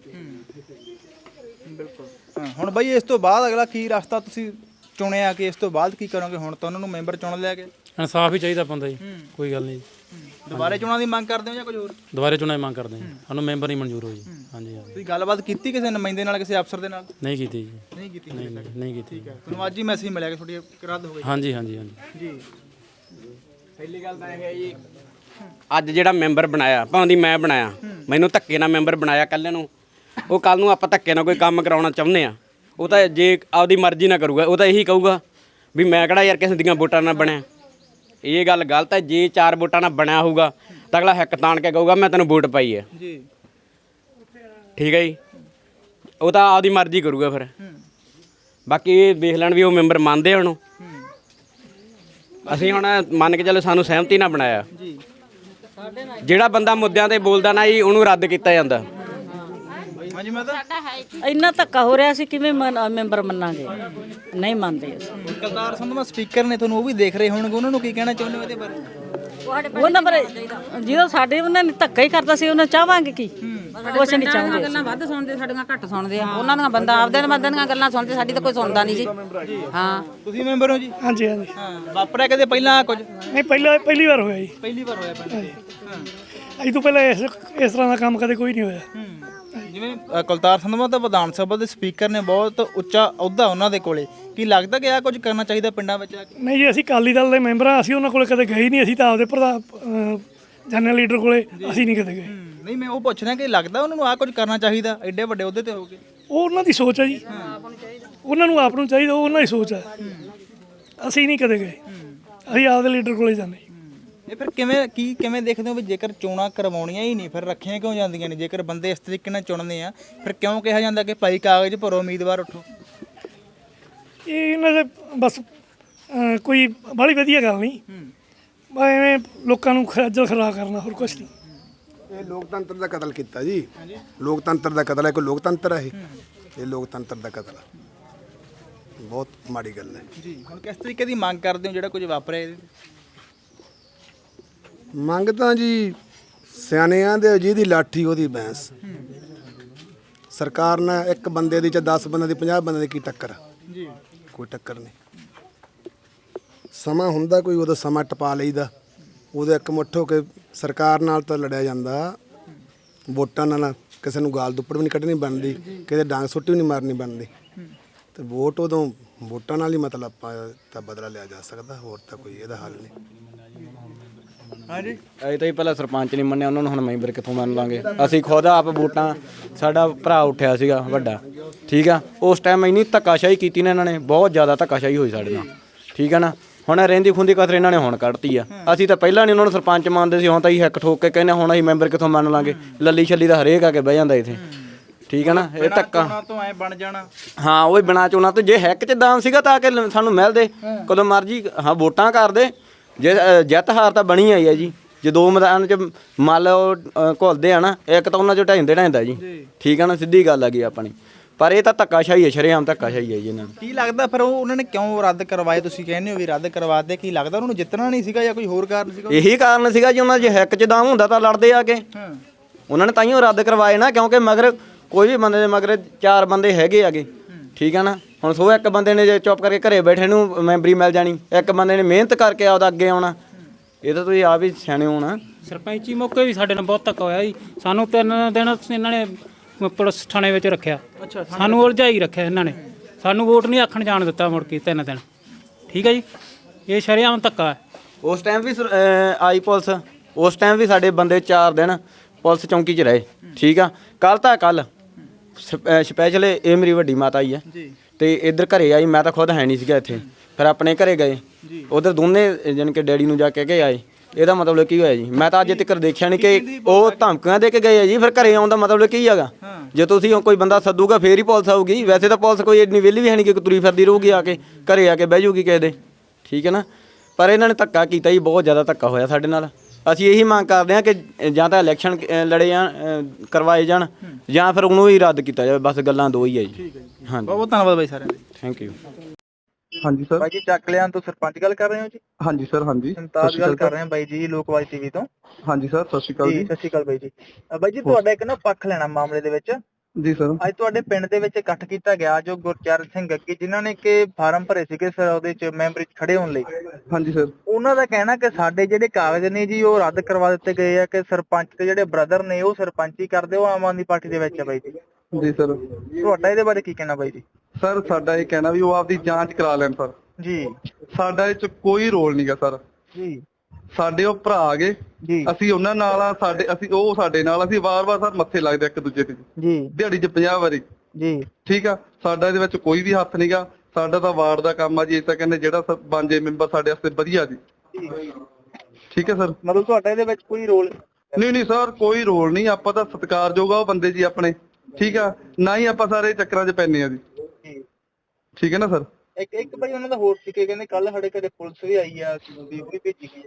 ਹਾਂ, ਹੁਣ ਬਈ ਇਸ ਤੋਂ ਬਾਅਦ ਅਗਲਾ ਕੀ ਰਸਤਾ ਤੁਸੀਂ ਚੁਣਿਆ ਕਿ ਇਸ ਤੋਂ ਬਾਅਦ ਕੀ ਕਰੋਗੇ? ਹੁਣ ਤਾਂ ਉਹਨਾਂ ਨੂੰ ਮੈਂਬਰ ਚੁਣ ਲਿਆ ਗਿਆ ਇਨਸਾਫ ਹੀ ਚਾਹੀਦਾ ਬੰਦਾ ਜੀ। ਕੋਈ ਗੱਲ ਨਹੀਂ। ਦੁਬਾਰੇ ਚੋਣਾਂ ਦੀ ਮੰਗ ਕਰਦੇ ਹੋ ਜਾਂ ਕੁਝ ਹੋਰ? ਦੁਬਾਰੇ ਚੁਣਾਈ ਮੰਗ ਕਰਦੇ ਹਾਂ ਸਾਨੂੰ ਮੈਂਬਰ ਨਹੀਂ ਮਨਜ਼ੂਰ ਹੋਈ ਹਾਂਜੀ ਹਾਂਜੀ। ਤੁਸੀਂ ਗੱਲਬਾਤ ਕੀਤੀ ਕਿਸੇ ਨੁਮਾਇੰਦੇ ਨਾਲ ਕਿਸੇ ਅਫਸਰ ਦੇ ਨਾਲ? ਨਹੀਂ ਕੀਤੀ ਜੀ। ਨਹੀਂ ਕੀਤੀ। ਨਹੀਂ ਨਹੀਂ ਨਹੀਂ ਕੀਤੀ। ਤੁਹਾਨੂੰ ਅੱਜ ਹੀ ਮੈਸੇਜ ਮਿਲਿਆ ਕਿ ਤੁਹਾਡੀ ਰੱਦ ਹੋ ਗਈ। ਹਾਂਜੀ ਹਾਂਜੀ ਹਾਂਜੀ। ਜੀ। ਪਹਿਲੀ ਗੱਲ ਤਾਂ ਇਹ ਹੈ ਜੀ ਅੱਜ ਜਿਹੜਾ ਮੈਂਬਰ ਬਣਾਇਆ ਭਾਵੇਂ ਦੀ ਮੈਂ ਬਣਾਇਆ ਮੈਨੂੰ ਧੱਕੇ ਨਾਲ ਮੈਂਬਰ ਬਣਾਇਆ ਕੱਲ ਨੂੰ। ਉਹ ਕੱਲ ਨੂੰ ਆਪਾਂ ਧੱਕੇ ਨਾਲ ਕੋਈ ਕੰਮ ਕਰਾਉਣਾ ਚਾਹੁੰਦੇ ਆ। ਉਹ ਤਾਂ ਜੇ ਆਪਦੀ ਮਰਜ਼ੀ ਨਾਲ ਕਰੂਗਾ ਉਹ ਤਾਂ ਇਹੀ ਕਹੂਗਾ ਵੀ ਮੈਂ ਕਿਹੜਾ ਯਾਰ ਕਿਸੇ ਦੀਆਂ ਵੋਟਾਂ ਨਾਲ ਬਣਿਆ। ਇਹ ਗੱਲ ਗਲਤ ਹੈ ਜੇ ਚਾਰ ਵੋਟਾਂ ਨਾਲ ਬਣਿਆ ਹੋਊਗਾ ਤਾਂ ਅਗਲਾ ਹੱਕ ਤਾਣ ਕੇ ਕਹੂਗਾ ਮੈਂ ਤੈਨੂੰ ਵੋਟ ਪਾਈ ਹੈ। ਜੀ। ਠੀਕ ਹੈ ਜੀ? ਉਹ ਤਾਂ ਆਪਦੀ ਮਰਜ਼ੀ ਕਰੂਗਾ ਫਿਰ। ਬਾਕੀ ਇਹ ਵੇਖ ਲੈਣ ਵੀ ਉਹ ਮੈਂਬਰ ਮੰਨਦੇ ਆ ਉਹਨੂੰ। ਅਸੀਂ ਹੁਣ ਮੰਨ ਕੇ ਚੱਲੋ ਸਾਨੂੰ ਸਹਿਮਤੀ ਨਾਲ ਬਣਾਇਆ। ਜੀ। ਜਿਹੜਾ ਬੰਦਾ ਮੁੱਦਿਆਂ ਤੇ ਬੋਲਦਾ ਨਾ ਜੀ ਉਹਨੂੰ ਰੱਦ ਕੀਤਾ ਜਾਂਦਾ। ਹਾਂਜੀ ਮੈਂ ਤਾਂ ਇੰਨਾ ਧੱਕਾ ਹੋ ਰਿਹਾ ਸੀ ਕਿਵੇਂ ਮੰਨ- ਮੈਂਬਰ ਮੰਨਾਂਗੇ? ਨਹੀਂ ਮੰਨਦੇ ਅਸੀਂ। ਸੰਧਮਾ ਸਪੀਕਰ ਨੇ ਤੁਹਾਨੂੰ ਉਹ ਵੀ ਦੇਖ ਰਹੇ ਹੋਣਗੇ ਉਹਨਾਂ ਨੂੰ ਕੀ ਕਹਿਣਾ ਚਾਹੁੰਦੇ ਹੋ ਇਹਦੇ ਬਾਰੇ? ਉਹਨਾਂ ਬਾਰੇ ਜਦੋਂ ਸਾਡੇ ਉਹਨਾਂ ਨੇ ਧੱਕਾ ਹੀ ਕਰਦਾ ਸੀ ਉਹਨਾਂ ਚਾਹਾਂਗੇ ਕੀ? ਕੁਛ ਨਹੀਂ ਚਾਹੁੰਦੇ ਗੱਲਾਂ ਵੱਧ ਸੁਣਦੇ ਸਾਡੀਆਂ ਘੱਟ ਸੁਣਦੇ ਆ। ਉਹਨਾਂ ਦੀਆਂ ਬੰਦਾ ਆਪਦੇ ਬੰਦਿਆਂ ਦੀਆਂ ਗੱਲਾਂ ਸੁਣਦੇ ਸਾਡੀ ਤਾਂ ਕੋਈ ਸੁਣਦਾ ਨਹੀਂ ਜੀ। ਹਾਂ। ਤੁਸੀਂ ਮੈਂਬਰ ਹੋ ਜੀ? ਹਾਂਜੀ ਹਾਂਜੀ। ਹਾਂ। ਵਾਪਰਿਆ ਕਦੇ ਪਹਿਲਾਂ ਕੁਝ? ਨਹੀਂ ਪਹਿਲਾਂ ਪਹਿਲੀ ਵਾਰ ਹੋਇਆ ਜੀ। ਪਹਿਲੀ ਵਾਰ ਹੋਇਆ ਪਿੰਡ ਹਾਂ ਅਜੇ ਤੋਂ ਪਹਿਲਾਂ ਇਸ ਇਸ ਤਰ੍ਹਾਂ ਦਾ ਕੰਮ ਕਦੇ ਕੋਈ ਨਹੀਂ ਹੋਇਆ। ਹੂੰ। ਜਿਵੇਂ ਅ, ਕੁਲਤਾਰ ਸੰਧਵਾ ਤਾਂ ਵਿਧਾਨ ਸਭਾ ਦੇ ਸਪੀਕਰ ਨੇ ਬਹੁਤ ਉੱਚਾ ਅਹੁਦਾ ਉਹਨਾਂ ਦੇ ਕੋਲੇ। ਕੀ ਲੱਗਦਾ ਕਿ ਆ ਕੁਝ ਕਰਨਾ ਚਾਹੀਦਾ ਪਿੰਡਾਂ ਵਿੱਚ ਆ ਕੇ? ਨਹੀਂ ਜੀ ਅਸੀਂ ਅਕਾਲੀ ਦਲ ਦੇ ਮੈਂਬਰ ਆ ਅਸੀਂ ਉਹਨਾਂ ਕੋਲੇ ਕਦੇ ਗਏ ਹੀ ਨਹੀਂ ਅਸੀਂ ਤਾਂ ਆਪਦੇ ਪ੍ਰਧਾਨ ਜਨਰਲ ਲੀਡਰ ਕੋਲੇ ਅਸੀਂ ਨਹੀਂ ਕਦੇ ਗਏ। ਨਹੀਂ ਮੈਂ ਉਹ ਪੁੱਛ ਰਿਹਾ ਕਿ ਲੱਗਦਾ ਉਹਨਾਂ ਨੂੰ ਆ ਕੁਝ ਕਰਨਾ ਚਾਹੀਦਾ? ਐਡੇ ਵੱਡੇ ਅਹੁਦੇ ਤੇ ਹੋ ਕੇ। ਉਹ ਉਹਨਾਂ ਦੀ ਸੋਚ ਹੈ ਜੀ। ਉਹਨਾਂ ਨੂੰ ਆਪ ਨੂੰ ਚਾਹੀਦਾ ਉਹ ਉਹਨਾਂ ਦੀ ਸੋਚ ਹੈ ਅਸੀਂ ਨਹੀਂ ਕਦੇ ਗਏ। ਅਸੀਂ ਆਪਦੇ ਲੀਡਰ ਕੋਲੇ ਜਾਂਦੇ। ਇਹ ਫਿਰ ਕਿਵੇਂ ਕੀ ਕਿਵੇਂ ਦੇਖਦੇ ਹੋ ਵੀ ਜੇਕਰ ਚੋਣਾਂ ਕਰਵਾਉਣੀਆਂ ਹੀ ਨਹੀਂ ਫਿਰ ਰੱਖੀਆਂ ਕਿਉਂ ਜਾਂਦੀਆਂ ਨੇ? ਜੇਕਰ ਬੰਦੇ ਇਸ ਤਰੀਕੇ ਨਾਲ ਚੁਣਦੇ ਆ ਫਿਰ ਕਿਉਂ ਕਿਹਾ ਜਾਂਦਾ ਕਿ ਭਾਈ ਕਾਗਜ਼ ਭਰੋ ਉਮੀਦਵਾਰ ਉੱਠੋ? ਇਹ ਇਹਨਾਂ ਦੇ ਬਸ ਅਹ, ਕੋਈ ਬੜੀ ਵਧੀਆ ਗੱਲ ਨਹੀਂ। ਬਸ ਐਵੇਂ ਲੋਕਾਂ ਨੂੰ ਖੱਜਲ ਖਰਾ ਕਰਨਾ ਹੋਰ ਕੁਝ ਨਹੀਂ। ਇਹ ਲੋਕਤੰਤਰ ਦਾ ਕਤਲ ਕੀਤਾ ਜੀ। ਲੋਕਤੰਤਰ ਦਾ ਕਤਲ ਹੈ ਕੋਈ ਲੋਕਤੰਤਰ ਹੈ ਇਹ? ਇਹ ਲੋਕਤੰਤਰ ਦਾ ਕਤਲ ਹੈ। ਬਹੁਤ ਮਾੜੀ ਗੱਲ ਹੈ। ਜੀ ਹੁਣ ਕਿਸ ਤਰੀਕੇ ਦੀ ਮੰਗ ਕਰਦੇ ਹੋ ਜਿਹੜਾ ਕੁਝ ਵਾਪਰਿਆ ਇਹਦੇ? ਮੰਗ ਤਾਂ ਜੀ ਸਿਆਣਿਆਂ ਦੇ ਜਿਹਦੀ ਲਾਠੀ ਉਹਦੀ ਬੈਂਸ। ਸਰਕਾਰ ਨਾਲ ਇੱਕ ਬੰਦੇ ਦੀ ਚ 10 ਬੰਦੇ ਦੀ 50 ਬੰਦੇ ਦੀ ਕੀ ਟੱਕਰ? ਜੀ। ਕੋਈ ਟੱਕਰ ਨਹੀਂ। ਸਮਾਂ ਹੁੰਦਾ ਕੋਈ ਉਹਦਾ ਸਮਾਂ ਟਪਾ ਲਈਦਾ। ਉਹਦੇ ਇੱਕ ਮੁੱਠ ਹੋ ਕੇ ਸਰਕਾਰ ਨਾਲ ਤਾਂ ਲੜਿਆ ਜਾਂਦਾ। ਵੋਟਾਂ ਨਾਲ ਕਿਸੇ ਨੂੰ ਗਾਲ ਦੁੱਪੜ ਵੀ ਨਹੀਂ ਕੱਢਣੀ ਬਣਦੀ ਕਿਸੇ ਡਾਂਗ ਸੁੱਟੀ ਵੀ ਨਹੀਂ ਮਾਰਨੀ ਬਣਦੀ। ਤੇ ਵੋਟ ਉਦੋਂ ਵੋਟਾਂ ਨਾਲ ਹੀ ਮਤਲਬ ਆਪਾਂ ਤਾਂ ਬਦਲਾ ਲਿਆ ਜਾ ਸਕਦਾ ਹੋਰ ਤਾਂ ਕੋਈ ਇਹਦਾ ਹੱਲ ਨਹੀਂ। ਹਾਂਜੀ। ਅਸੀਂ ਤਾਂ ਹੀ ਪਹਿਲਾਂ ਸਰਪੰਚ ਨਹੀਂ ਮੰਨਿਆ ਉਹਨਾਂ ਨੂੰ ਹੁਣ ਮੈਂਬਰ ਕਿੱਥੋਂ ਮੰਨ ਲਾਂਗੇ? ਅਸੀਂ ਖੁਦ ਆਪ ਵੋਟਾਂ ਸਾਡਾ ਭਰਾ ਉੱਠਿਆ ਸੀਗਾ ਵੱਡਾ ਠੀਕ ਆ? ਉਸ ਟਾਈਮ ਇੰਨੀ ਧੱਕਾਸ਼ਾਹੀ ਕੀਤੀ ਨੇ ਇਹਨਾਂ ਨੇ ਬਹੁਤ ਜ਼ਿਆਦਾ ਧੱਕਾਸ਼ਾਹੀ ਹੋਈ ਸਾਡੇ ਨਾਲ ਠੀਕ ਆ ਨਾ? ਹੁਣ ਰਹਿੰਦੀ ਖੁੰਦੀ ਕਸਰ ਇਹਨਾਂ ਨੇ ਹੁਣ ਕੱਢਤੀ ਆ। ਅਸੀਂ ਤਾਂ ਪਹਿਲਾਂ ਨਹੀਂ ਉਹਨਾਂ ਨੂੰ ਸਰਪੰਚ ਮੰਨਦੇ ਸੀ ਹੁਣ ਤਾਂ ਹੀ ਹੱਕ ਠੋਕ ਕੇ ਕਹਿੰਦੇ ਹੁਣ ਅਸੀਂ ਮੈਂਬਰ ਕਿੱਥੋਂ ਮੰਨ ਲਾਂਗੇ? ਲੱਲੀ ਛੱਲੀ ਦਾ ਹਰੇਕ ਆ ਕੇ ਬਹਿ ਜਾਂਦਾ ਇੱਥੇ ਠੀਕ ਆ ਨਾ? ਇਹ ਧੱਕਾ। ਤੋਂ ਐ ਬਣ ਜਾਣਾ। ਹਾਂ ਉਹ ਬਿਨਾ ਚੋਣਾਂ ਤੋਂ ਜੇ ਹੈਕ ਚ ਦਾਮ ਸੀਗਾ ਤਾਂ ਆ ਕੇ ਸਾਨੂੰ ਮਿਲਦੇ ਕਦੋਂ ਮਰਜ਼ੀ ਹਾਂ ਵੋਟਾਂ ਕਰਦੇ ਜੇ ਅ, ਜਿੱਤ ਹਾਰ ਤਾਂ ਬਣੀ ਆਈ ਹੈ ਜੀ। ਜੇ ਦੋ ਮੈਦਾਨ ਚ ਮੰਨ ਲਓ ਅ, ਘੁਲਦੇ ਆ ਨਾ ਇੱਕ ਤਾਂ ਉਹਨਾਂ ਚੋਂ ਢਾਈਂਦੇ ਢਾਈਂਦਾ ਜੀ। ਠੀਕ ਆ ਨਾ ਸਿੱਧੀ ਗੱਲ ਆ ਗਈ ਆਪਣੀ। ਪਰ ਇਹ ਤਾਂ ਧੱਕਾਸ਼ਾਹੀ ਹੈ ਸ਼ਰੇਆਮ ਧੱਕਾਸ਼ਾਹੀ ਹੈ ਜੀ ਇਹਨਾਂ ਨੂੰ ਕੀ ਲੱਗਦਾ ਫਿਰ ਉਹ ਉਹਨਾਂ ਨੇ ਕਿਉਂ ਰੱਦ ਕਰਵਾਏ ਤੁਸੀਂ ਕਹਿੰਦੇ ਹੋ ਵੀ ਰੱਦ ਕਰਵਾਦੇ ਕੀ ਲੱਗਦਾ ਉਹਨਾਂ ਨੂੰ ਜਿੱਤਣਾ ਨਹੀਂ ਸੀਗਾ ਜਾਂ ਕੋਈ ਹੋਰ ਕਾਰਨ ਸੀਗਾ? ਇਹੀ ਕਾਰਨ ਸੀਗਾ ਜੀ ਉਹਨਾਂ ਜੇ ਹੈਕ ਚ ਦਾਮ ਹੁੰਦਾ ਤਾਂ ਲੜਦੇ ਆ ਕੇ। ਹਾਂ। ਉਹਨਾਂ ਨੇ ਤਾਈਓ ਰੱਦ ਕਰਵਾਏ ਨਾ ਕਿਉਂਕਿ ਮਗਰ ਕੋਈ ਵੀ ਬੰਦੇ ਦੇ ਮਗਰ ਚਾਰ ਬੰਦੇ ਹੈਗੇ ਆਗੇ। ਠੀਕ ਆ ਨਾ? ਹੁਣ ਸੋ ਇੱਕ ਬੰਦੇ ਨੇ ਜੇ ਚੁੱਪ ਕਰਕੇ ਘਰੇ ਬੈਠੇ ਨੂੰ ਮੈਂਬਰੀ ਮਿਲ ਜਾਣੀ ਇੱਕ ਬੰਦੇ ਨੇ ਮਿਹਨਤ ਕਰਕੇ ਆਪਦਾ ਅੱਗੇ ਆਉਣਾ। ਇਹ ਤਾਂ ਤੁਸੀਂ ਆਪ ਹੀ ਸਿਆਣੇ ਹੋਣਾ। ਸਰਪੰਚੀ ਮੌਕੇ ਵੀ ਸਾਡੇ ਨਾਲ ਬਹੁਤ ਧੱਕਾ ਹੋਇਆ ਜੀ। ਸਾਨੂੰ ਤਿੰਨ ਦਿਨ ਇਹਨਾਂ ਨੇ ਪੁਲਿਸ ਥਾਣੇ ਵਿੱਚ ਰੱਖਿਆ। ਅੱਛਾ ਸਾਨੂੰ ਉਲਝਾਈ ਰੱਖਿਆ ਇਹਨਾਂ ਨੇ। ਸਾਨੂੰ ਵੋਟ ਨਹੀਂ ਆਖਣ ਜਾਣ ਦਿੱਤਾ ਮੁੜ ਕੇ ਤਿੰਨ ਦਿਨ। ਠੀਕ ਹੈ ਜੀ? ਇਹ ਸ਼ਰੇਆਮ ਧੱਕਾ ਹੈ। ਉਸ ਟਾਈਮ ਵੀ ਸੁਰ- ਅਹ ਆਈ ਪੁਲਿਸ ਉਸ ਟਾਈਮ ਵੀ ਸਾਡੇ ਬੰਦੇ 4 ਦਿਨ ਪੁਲਿਸ ਚੌਂਕੀ 'ਚ ਰਹੇ। ਠੀਕ ਆ? ਕੱਲ ਤਾਂ ਕੱਲ ਸਪੈਸ਼ਲ ਇਹ ਮੇਰੀ ਵੱਡੀ ਮਾਤਾ ਆਈ ਹੈ। ਜੀ। ਤੇ ਇੱਧਰ ਘਰੇ ਆਈ ਮੈਂ ਤਾਂ ਖੁਦ ਹੈ ਨਹੀਂ ਸੀਗਾ ਇੱਥੇ। ਫਿਰ ਆਪਣੇ ਘਰੇ ਗਏ। ਉਧਰ ਦੋਨੇ ਜਾਣੀ ਕਿ ਡੈਡੀ ਨੂੰ ਜਾ ਕੇ ਗਏ ਆਏ। ਇਹਦਾ ਮਤਲਬ ਕੀ ਹੋਇਆ ਜੀ? ਮੈਂ ਤਾਂ ਅੱਜ ਤੱਕ ਦੇਖਿਆ ਨਹੀਂ ਕਿ ਉਹ ਧਮਕੀਆਂ ਦੇ ਕੇ ਗਏ ਆ ਜੀ ਫਿਰ ਘਰੇ ਆਉਣ ਦਾ ਮਤਲਬ ਕੀ ਹੈਗਾ? ਜੇ ਤੁਸੀਂ ਕੋਈ ਬੰਦਾ ਸੱਦੂਗਾ ਫੇਰ ਹੀ ਪੁਲਿਸ ਆਊਗੀ। ਵੈਸੇ ਤਾਂ ਪੁਲਿਸ ਕੋਈ ਇੰਨੀ ਵਿਹਲੀ ਵੀ ਹੈ ਨਹੀਂ ਕਿ ਤੁਰੀ ਫਿਰਦੀ ਰਹੂਗੀ ਆ ਕੇ ਘਰੇ ਆ ਕੇ ਬਹਿ ਜਾਊਗੀ ਕਿਸੇ ਦੇ। ਠੀਕ ਹੈ ਨਾ? ਪਰ ਇਹਨਾਂ ਨੇ ਧੱਕਾ ਕੀਤਾ ਜੀ ਬਹੁਤ ਜ਼ਿਆਦਾ ਧੱਕਾ ਹੋਇਆ ਸਾਡੇ ਨਾਲ। ਅਸੀਂ ਇਹੀ ਮੰਗ ਕਰਦੇ ਹਾਂ ਕਿ ਜਾਂ ਤਾਂ ਇਲੈਕਸ਼ਨ ਲੜੇ ਜਾਣ ਅ, ਕਰਵਾਏ ਜਾਣ ਜਾਂ ਫਿਰ ਉਹਨੂੰ ਹੀ ਰੱਦ ਕੀਤਾ ਜਾਵੇ ਬਸ ਗੱਲਾਂ ਦੋ ਹੀ ਹੈ ਜੀ। ਹਾਂਜੀ। ਬਹੁਤ ਬਹੁਤ ਧੰਨਵਾਦ ਬਾਈ ਸਾਰਿਆਂ ਦਾ ਥੈਂਕ ਯੂ ਹਾਂਜੀ ਸਰ। ਬਾਈ ਜੀ ਚੱਕ ਲਿਆਂ ਤੋਂ ਸਰਪੰਚ ਗੱਲ ਕਰ ਰਹੇ ਹੋ ਜੀ? ਹਾਂਜੀ ਸਰ ਹਾਂਜੀ। ਸੰਤਾਜ ਗੱਲ ਕਰ ਰਹੇ ਹਾਂ ਬਾਈ ਜੀ ਲੋਕਵਾਈ ਟੀਵੀ ਤੋਂ। ਹਾਂਜੀ ਸਰ ਸਤਿ ਸ਼੍ਰੀ ਅਕਾਲ ਜੀ ਜੀ। ਸਤਿ ਸ਼੍ਰੀ ਅਕਾਲ ਬਾਈ ਜੀ। ਅ, ਬਾਈ ਜੀ ਤੁਹਾਡਾ ਇੱਕ ਨਾ ਪੱਖ ਲੈਣਾ ਮਾਮਲੇ ਦੇ ਵਿੱਚ। ਜੀ ਸਰ। ਅੱਜ ਤੁਹਾਡੇ ਪਿੰਡ ਦੇ ਵਿੱਚ ਇਕੱਠ ਕੀਤਾ ਗਿਆ ਜੋ ਗੁਰਚਰਨ ਸਿੰਘ ਗੱਗੀ ਜਿਨ੍ਹਾਂ ਨੇ ਕਿ ਫਾਰਮ ਭਰੇ ਸੀਗੇ ਸਰ ਉਹਦੇ ਚ ਮੈਂਬਰੀ 'ਚ ਖੜੇ ਹੋਣ ਲਈ। ਹਾਂਜੀ ਸਰ। ਉਹਨਾਂ ਦਾ ਕਹਿਣਾ ਕਿ ਸਾਡੇ ਜਿਹੜੇ ਕਾਗਜ਼ ਨੇ ਜੀ ਉਹ ਰੱਦ ਕਰਵਾ ਦਿੱਤੇ ਗਏ ਆ ਕਿ ਸਰਪੰਚ ਦੇ ਜਿਹੜੇ ਬ੍ਰਦਰ ਨੇ ਉਹ ਸਰਪੰਚੀ ਕਰਦੇ ਉਹ ਆਮ ਆਦਮੀ ਪਾਰਟੀ ਦੇ ਵਿੱਚ ਆ ਬਾਈ ਜੀ। ਜੀ ਸਰ। ਤੁਹਾਡਾ ਇਹਦੇ ਬਾਰੇ ਕੀ ਕਹਿਣਾ ਬਾਈ ਜੀ? ਸਰ ਸਾਡਾ ਇਹ ਕਹਿਣਾ ਵੀ ਉਹ ਆਪਦੀ ਜਾਂਚ ਕਰਾ ਲੈਣ ਸਰ। ਜੀ। ਸਾਡਾ ਇਹ ਚ ਕੋਈ ਰੋਲ ਨਹੀਂਗਾ ਸਰ। ਜੀ। ਸਾਡੇ ਉਹ ਭਰਾ ਆ ਗਏ ਜੀ। ਅਸੀਂ ਉਹਨਾਂ ਨਾਲ ਆ ਸਾਡੇ ਅਸੀਂ ਉਹ ਸਾਡੇ ਨਾਲ ਅਸੀਂ ਵਾਰ-ਵਾਰ ਸਰ ਮੱਥੇ ਲੱਗਦੇ ਇੱਕ ਦੂਜੇ ਤੇ। ਜੀ। ਦਿਹਾੜੀ 'ਚ 50 ਵਾਰੀ। ਜੀ। ਠੀਕ ਆ? ਸਾਡਾ ਇਹਦੇ ਵਿੱਚ ਕੋਈ ਵੀ ਹੱਥ ਨਹੀਂਗਾ ਸਾਡਾ ਤਾਂ ਵਾਰਡ ਦਾ ਕੰਮ ਆ ਜੀ ਇਹ ਤਾਂ ਕਹਿੰਦੇ ਜਿਹੜਾ ਬਾਂਝੇ ਮੈਂਬਰ ਸਾਡੇ ਵਾਸਤੇ ਵਧੀਆ ਜੀ। ਠੀਕ ਹੈ ਸਰ? ਮਤਲਬ ਤੁਹਾਡਾ ਇਹਦੇ ਵਿੱਚ ਕੋਈ ਰੋਲ ਨਹੀਂ ਨਹੀਂ ਸਰ ਕੋਈ ਰੋਲ ਨਹੀਂ। ਆਪਾਂ ਤਾਂ ਸਤਿਕਾਰਯੋਗ ਆ ਉਹ ਬੰਦੇ ਜੀ ਆਪਣੇ। ਠੀਕ ਆ? ਨਾ ਹੀ ਆਪਾਂ ਸਾਰੇ ਚੱਕਰਾਂ 'ਚ ਪੈਨੇ ਆ ਜੀ। ਠੀਕ ਹੈ ਨਾ ਸਰ? ਇੱਕ ਇੱਕ ਭਾਈ ਉਹਨਾਂ ਦਾ ਹੋਰ ਸੀ ਕਿ ਕਹਿੰਦੇ ਕੱਲ ਸਾਡੇ ਘਰੇ ਪੁਲਿਸ ਵੀ ਆਈ ਆ ਵੀ ਉਹ ਵੀ ਭੇਜੀ ਗਈ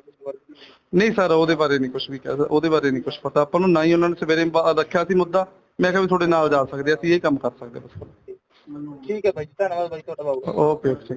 ਨਹੀਂ ਸਰ ਉਹਦੇ ਬਾਰੇ ਨਹੀਂ ਕੁਝ ਵੀ ਕਹਿ ਸਕਦਾ ਉਹਦੇ ਬਾਰੇ ਨਹੀਂ ਕੁਝ ਪਤਾ। ਆਪਾਂ ਨੂੰ ਨਾ ਹੀ ਉਹਨਾਂ ਨੇ ਸਵੇਰੇ ਬ- ਰੱਖਿਆ ਸੀ ਮੁੱਦਾ। ਮੈਂ ਕਿਹਾ ਵੀ ਤੁਹਾਡੇ ਨਾਲ ਜਾ ਸਕਦੇ ਹਾਂ, ਅਸੀਂ ਇਹ ਕੰਮ ਕਰ ਸਕਦੇ ਹਾਂ। ਬਸ ਠੀਕ ਹੈ ਭਾਈ ਜੀ ਧੰਨਵਾਦ ਭਾਈ ਤੁਹਾਡਾ ਬਹੁਤ। Okay okay